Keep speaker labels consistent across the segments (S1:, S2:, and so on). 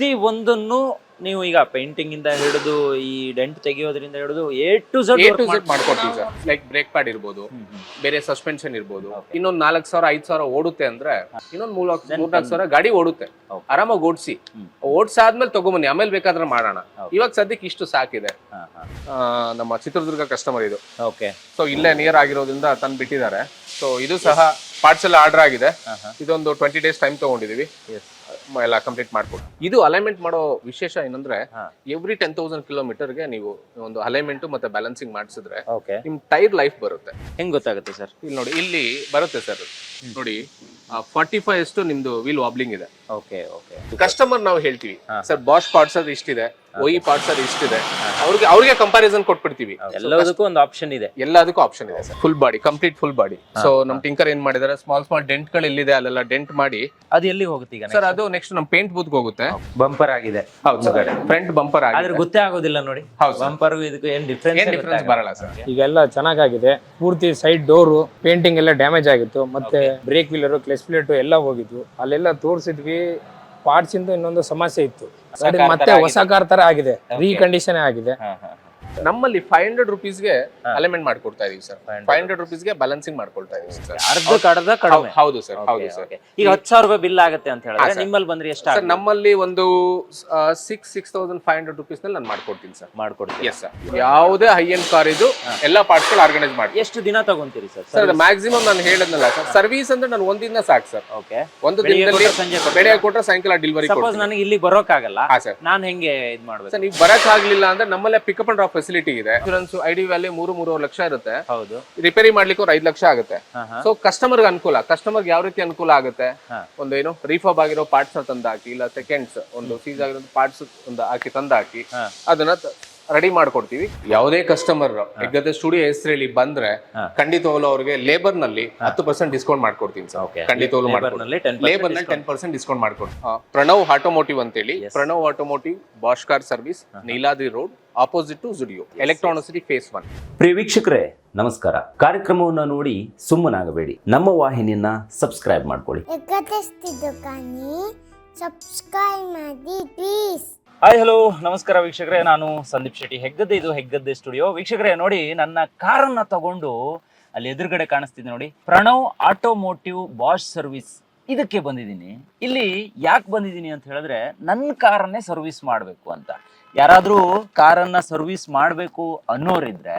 S1: ಪ್ರತಿ ಒಂದನ್ನು ನೀವು ಈಗ ಪೇಂಟಿಂಗ್ ಇಂದ ಹಿಡಿದು ಈ ಡೆಂಟ್ ತೆಗೆಯೋದ್ರಿಂದ ಹಿಡಿದು A to
S2: A to Z ಮಾಡ್ಕೊಡ್ತೀವಿ ಸರ್ ಲೈಕ್ ಬ್ರೇಕ್ ಪ್ಯಾಡ್ ಇರ್ಬೋದು ಬೇರೆ ಸಸ್ಪೆನ್ಷನ್ ಇರ್ಬೋದು. ಇನ್ನೊಂದ್ ನಾಲ್ಕು ಸಾವಿರ ಐದ್ ಸಾವಿರ ಓಡುತ್ತೆ ಅಂದ್ರೆ ಇನ್ನೊಂದ್ ಮೂರ್ ಮೂರ್ನಾಲ್ಕು ಸಾವಿರ ಗಾಡಿ ಓಡುತ್ತೆ. ಆರಾಮಾಗಿ ಓಡಿಸಿ. ಓಡ್ಸಾದ್ಮೇಲೆ ತಗೊಂಬನ್ನಿ ಆಮೇಲೆ ಬೇಕಾದ್ರೆ ಮಾಡೋಣ. ಇವಾಗ ಸದ್ಯಕ್ಕೆ ಇಷ್ಟು ಸಾಕಿದೆ. ಆ, ನಮ್ಮ ಚಿತ್ರದುರ್ಗ ಕಸ್ಟಮರ್ ಇದು.
S1: ಓಕೆ
S2: ಸೊ ಇಲ್ಲೇ ನಿಯರ್ ಆಗಿರೋದ್ರಿಂದ ತಂದು ಬಿಟ್ಟಿದ್ದಾರೆ. ಸೊ ಇದು ಸಹ ಪಾರ್ಸೆಲ್ ಆರ್ಡರ್ ಆಗಿದೆ. ಇದೊಂದು ಟ್ವೆಂಟಿ ಡೇಸ್ ಟೈಮ್ ತಗೊಂಡಿದೀವಿ. ಎಲ್ಲ ಕಂಪ್ಲೀಟ್ ಮಾಡ್ಬೋದು ಇದು ಅಲೈನ್ಮೆಂಟ್ ಮಾಡೋ ವಿಶೇಷ ಏನಂದ್ರೆ. ಎವ್ರಿ ಟೆನ್ ತೌಸಂಡ್ ಕಿಲೋಮೀಟರ್ಗೆ ನೀವು ಒಂದು ಅಲೈನ್ಮೆಂಟ್ ಮತ್ತೆ ಬ್ಯಾಲೆನ್ಸಿಂಗ್ ಮಾಡಿಸಿದ್ರೆ
S1: ಓಕೆ
S2: ನಿಮ್ ಟೈರ್ ಲೈಫ್ ಬರುತ್ತೆ.
S1: ಹೆಂಗ್ ಗೊತ್ತಾಗುತ್ತೆ ಸರ್?
S2: ಇಲ್ಲಿ ನೋಡಿ ಇಲ್ಲಿ ಬರುತ್ತೆ ಸರ್ ನೋಡಿ ಫಾರ್ಟಿ ಫೈವ್ ಅಷ್ಟು ನಿಮ್ದು ವೀಲ್ ವಾಬ್ಲಿಂಗ್ ಇದೆ.
S1: ಓಕೆ ಓಕೆ
S2: ಕಸ್ಟಮರ್ ನಾವು ಹೇಳ್ತೀವಿ ಸರ್ ಬಾಶ್ ಪಾರ್ಟ್ಸ್ ಅದು ಇಷ್ಟಿದೆ. ಒಯಿ ಪಾರ್ಟ್ಸ್ ಅದು ಇಷ್ಟಿದೆ. ಅವ್ರಿಗೆ ಅವ್ರಿಗೆ ಕಂಪಾರಿಸನ್ ಕೊಟ್ಬಿಡ್ತೀವಿ.
S1: ಎಲ್ಲದಕ್ಕೂ ಒಂದು ಆಪ್ಷನ್ ಇದೆ.
S2: ಎಲ್ಲದಕ್ಕೂ ಆಪ್ಷನ್ ಇದೆ sir full body complete full body so ನಮ್ ಟಿಂಕರ್ ಏನ್ ಮಾಡಿದಾರೆ? ಸ್ಮಾಲ್ ಸ್ಮಾಲ್ ಡೆಂಟ್ಗಳು ಎಲ್ಲಿದೆ ಅಲ್ಲೆಲ್ಲ ಡೆಂಟ್ ಮಾಡಿ.
S1: ಅದು ಎಲ್ಲಿ ಹೋಗುತ್ತೆ ಈಗ
S2: ಸರ್ ಅದು ನೆಕ್ಸ್ಟ್ ನಮ್ ಪೇಂಟ್ ಬೂತ್ ಹೋಗುತ್ತೆ.
S1: ಬಂಪರ್ ಆಗಿದೆ.
S2: ಹೌದು ಸರ್ ಫ್ರಂಟ್ ಬಂಪರ್
S1: ಆದ್ರೆ
S2: ಅದ್ರ
S1: ಗೊತ್ತೇ ಆಗೋದಿಲ್ಲ ನೋಡಿ.
S2: ಹೌದು
S1: ಬಂಪರ್ ಇದಕ್ಕೂ ಏನ್ ಡಿಫ್ರೆನ್ಸ್
S2: ಏನ್ ಡಿಫ್ರೆನ್ಸ್ ಬರಲ್ಲ ಸರ್
S3: ಈಗೆಲ್ಲ ಚೆನ್ನಾಗಾಗಿದೆ. ಪೂರ್ತಿ ಸೈಡ್ ಡೋರು ಪೇಂಟಿಂಗ್ ಎಲ್ಲ ಡ್ಯಾಮೇಜ್ ಆಗಿತ್ತು. ಮತ್ತೆ ಬ್ರೇಕ್ ವೀಲರು ಕ್ಲೆಸ್ ಪ್ಲೇಟು ಎಲ್ಲ ಹೋಗಿದ್ವು. ಅಲ್ಲೆಲ್ಲ ತೋರಿಸಿದ್ವಿ. ಪಾರ್ಟ್ಸ್ ಇಂದ ಇನ್ನೊಂದು ಸಮಸ್ಯೆ ಇತ್ತು. ಗಾಡಿ ಮತ್ತೆ ಹೊಸ ಕಾರ್ ತರ ಆಗಿದೆ. ರೀಕಂಡೀಷನ್ ಆಗಿದೆ.
S2: ನಮ್ಮಲ್ಲಿ ಫೈವ್ ಹಂಡ್ರೆಡ್ ರುಪೀಸ್ಗೆ ಅಲೈನ್ಮೆಂಟ್ ಮಾಡ್ಕೊಡ್ತಾ ಇದೀವಿ ಸರ್ ಫೈವ್ ಹಂಡ್ರೆಡ್ ರುಪೀಸ್ಗೆ ಬ್ಯಾಲೆನ್ಸಿಂಗ್ ಮಾಡ್ಕೊಳ್ತಾ ಇದೀವಿ ಸರ್
S1: ಅರ್ಧ ಕಡದ ಕಡಿಮೆ.
S2: ಹೌದು ಸರ್ ಹೌದು ಸರ್
S1: ಈಗ ಹತ್ತು ಸಾವಿರ ರೂಪಾಯಿ ಬಿಲ್ ಆಗುತ್ತೆ ಅಂತ ಹೇಳಿದ್ರೆ ನಿಮ್ಮಲ್ಲಿ ಬಂದ್ರೆ ಎಷ್ಟು
S2: ಸರ್ ನಮ್ಮಲ್ಲಿ ಒಂದು six six thousand five hundred ರುಪೀಸ್ನಲ್ಲಿ ನಾನು ಮಾಡ್ಕೊಡ್ತೀನಿ ಸರ್
S1: ಮಾಡ್ಕೊಡ್ತೀನಿ
S2: ಎಸ್ ಸರ್ ಯಾವುದೇ ಹೈ ಎಂಡ್ ಕಾರ್ ಇದು ಎಲ್ಲ ಪಾರ್ಟ್ಸ್ಗಳು ಗಳು ಆರ್ಗನೈಸ್ ಮಾಡಿ
S1: ಎಷ್ಟು ದಿನ ತಗೊಂತೀರಿ ಸರ್
S2: ಸರ್ ಮ್ಯಾಕ್ಸಿಮಮ್ ನಾನು ಹೇಳಿದ್ನಲ್ಲ ಸರ್ ಸರ್ವಿಸ್ ಅಂದ್ರೆ ನಾನು ಒಂದಿನ ಸಾಕು ಸರ್
S1: ಓಕೆ
S2: ಒಂದು ದಿನದಲ್ಲಿ
S1: ಸಂಜೆ?
S2: ಬೆಳಗ್ಗೆ ಕೊಟ್ಟರೆ ಸಾಯಂಕಾಲ ಡೆಲಿವರಿ
S1: ಸಪೋಸ್ ನನಗೆ ಇಲ್ಲಿ ಬರೋಕ್ಕಾಗಲ್ಲ.
S2: ಸರ್
S1: ನಾನು ಹೆಂಗೆ ಇದು ಮಾಡ್ಬೇಕು?
S2: ಸರ್ ನೀವು ಬರಕ್ ಆಗ್ಲಿಲ್ಲ ಅಂದ್ರೆ ನಮ್ಮಲ್ಲೇ ಪಿಕಪ್ ಅಂಡ್ ಡ್ರಾಪ್ ಫೆಸಿಲಿಟಿ ಇದೆ. ಇನ್ಶೂರೆನ್ಸ್ ಐ ಡಿ ವ್ಯಾಲ್ಯೂ ಮೂರು ಮೂರುವರೆ ಲಕ್ಷ ಇರುತ್ತೆ.
S1: ಹೌದು.
S2: ರಿಪೇರಿ ಮಾಡ್ಲಿಕ್ಕೆ ಐದು ಲಕ್ಷ ಆಗುತ್ತೆ. ಸೊ ಕಸ್ಟಮರ್ಗೆ ಅನುಕೂಲ. ಕಸ್ಟಮರ್ಗೆ ಯಾವ ರೀತಿ ಅನುಕೂಲ ಆಗುತ್ತೆ? ಒಂದು ಏನು ರೀಫಾಬ್ ಆಗಿರೋ ಪಾರ್ಟ್ಸ್ ತಂದಾಕಿ ಇಲ್ಲ ಸೆಕೆಂಡ್ಸ್ ಒಂದು ಸೀಸ್ ಆಗಿರೋ ಪಾರ್ಟ್ಸ್ ಒಂದು ಹಾಕಿ ತಂದಾಕಿ ಹಾಕಿ ಅದನ್ನ ರೆಡಿ ಮಾಡ್ಕೊಡ್ತೀವಿ. ಯಾವುದೇ ಕಸ್ಟಮರ್ ಹೆಗ್ಗದೆ ಸ್ಟುಡಿಯೋ ಹೆಸರಲ್ಲಿ ಬಂದ್ರೆ
S1: ಖಂಡಿತ
S2: ಖಂಡಿತವಾಗ್ಲೂ ಅವ್ರಿಗೆ ಲೇಬರ್ನಲ್ಲಿ ಹತ್ತು ಪರ್ಸೆಂಟ್ ಡಿಸ್ಕೌಂಟ್ ಮಾಡ್ಕೊಡ್ತೀನಿ ಸರ್.
S1: ಖಂಡಿತ
S2: ಖಂಡಿತವಾಗ್ಲೂ
S1: Labour ನಲ್ಲಿ 10%
S2: ಲೇಬರ್ನಲ್ಲಿ ಟೆನ್ ಪರ್ಸೆಂಟ್ ಡಿಸ್ಕೌಂಟ್ ಮಾಡ್ಕೊಡ್ತೀನಿ. ಪ್ರಣವ್ ಆಟೋಮೋಟಿವ್ ಅಂತೇಳಿ. Pranav automotive Bosch car service Neeladri road opposite to Zudio electronic city phase one
S4: ಪ್ರಿಯ ವೀಕ್ಷಕರೇ ನಮಸ್ಕಾರ. ಕಾರ್ಯಕ್ರಮವನ್ನು ನೋಡಿ ಸುಮ್ಮನಾಗಬೇಡಿ. ನಮ್ಮ ವಾಹಿನಿಯನ್ನ ಸಬ್ಸ್ಕ್ರೈಬ್ ಮಾಡ್ಕೊಳ್ಳಿ.
S5: ಸಬ್ಸ್ಕ್ರೈಬ್ ಮಾಡಿ ಪ್ಲೀಸ್
S1: ಹಾಯ್ ಹಲೋ ನಮಸ್ಕಾರ ವೀಕ್ಷಕರೇ. ನಾನು ಸಂದೀಪ್ ಶೆಟ್ಟಿ. ಹೆಗ್ಗದ್ದೆ ಇದು ಹೆಗ್ಗದ್ದೆ ಸ್ಟುಡಿಯೋ ವೀಕ್ಷಕರೇ, ನೋಡಿ, ನನ್ನ ಕಾರನ್ನ ತಗೊಂಡು ಅಲ್ಲಿ ಎದುರುಗಡೆ ಕಾಣಿಸ್ತಿದೆ ನೋಡಿ. ಪ್ರಣವ್ ಆಟೋಮೋಟಿವ್ ಬಾಶ್ ಸರ್ವಿಸ್ ಇದಕ್ಕೆ ಬಂದಿದ್ದೀನಿ. ಇಲ್ಲಿ ಯಾಕೆ ಬಂದಿದ್ದೀನಿ ಅಂತ ಹೇಳಿದ್ರೆ ನನ್ನ ಕಾರನ್ನೇ ಸರ್ವಿಸ್ ಮಾಡಬೇಕು ಅಂತ. ಯಾರಾದರೂ ಕಾರನ್ನು ಸರ್ವಿಸ್ ಮಾಡಬೇಕು ಅನ್ನೋರಿದ್ರೆ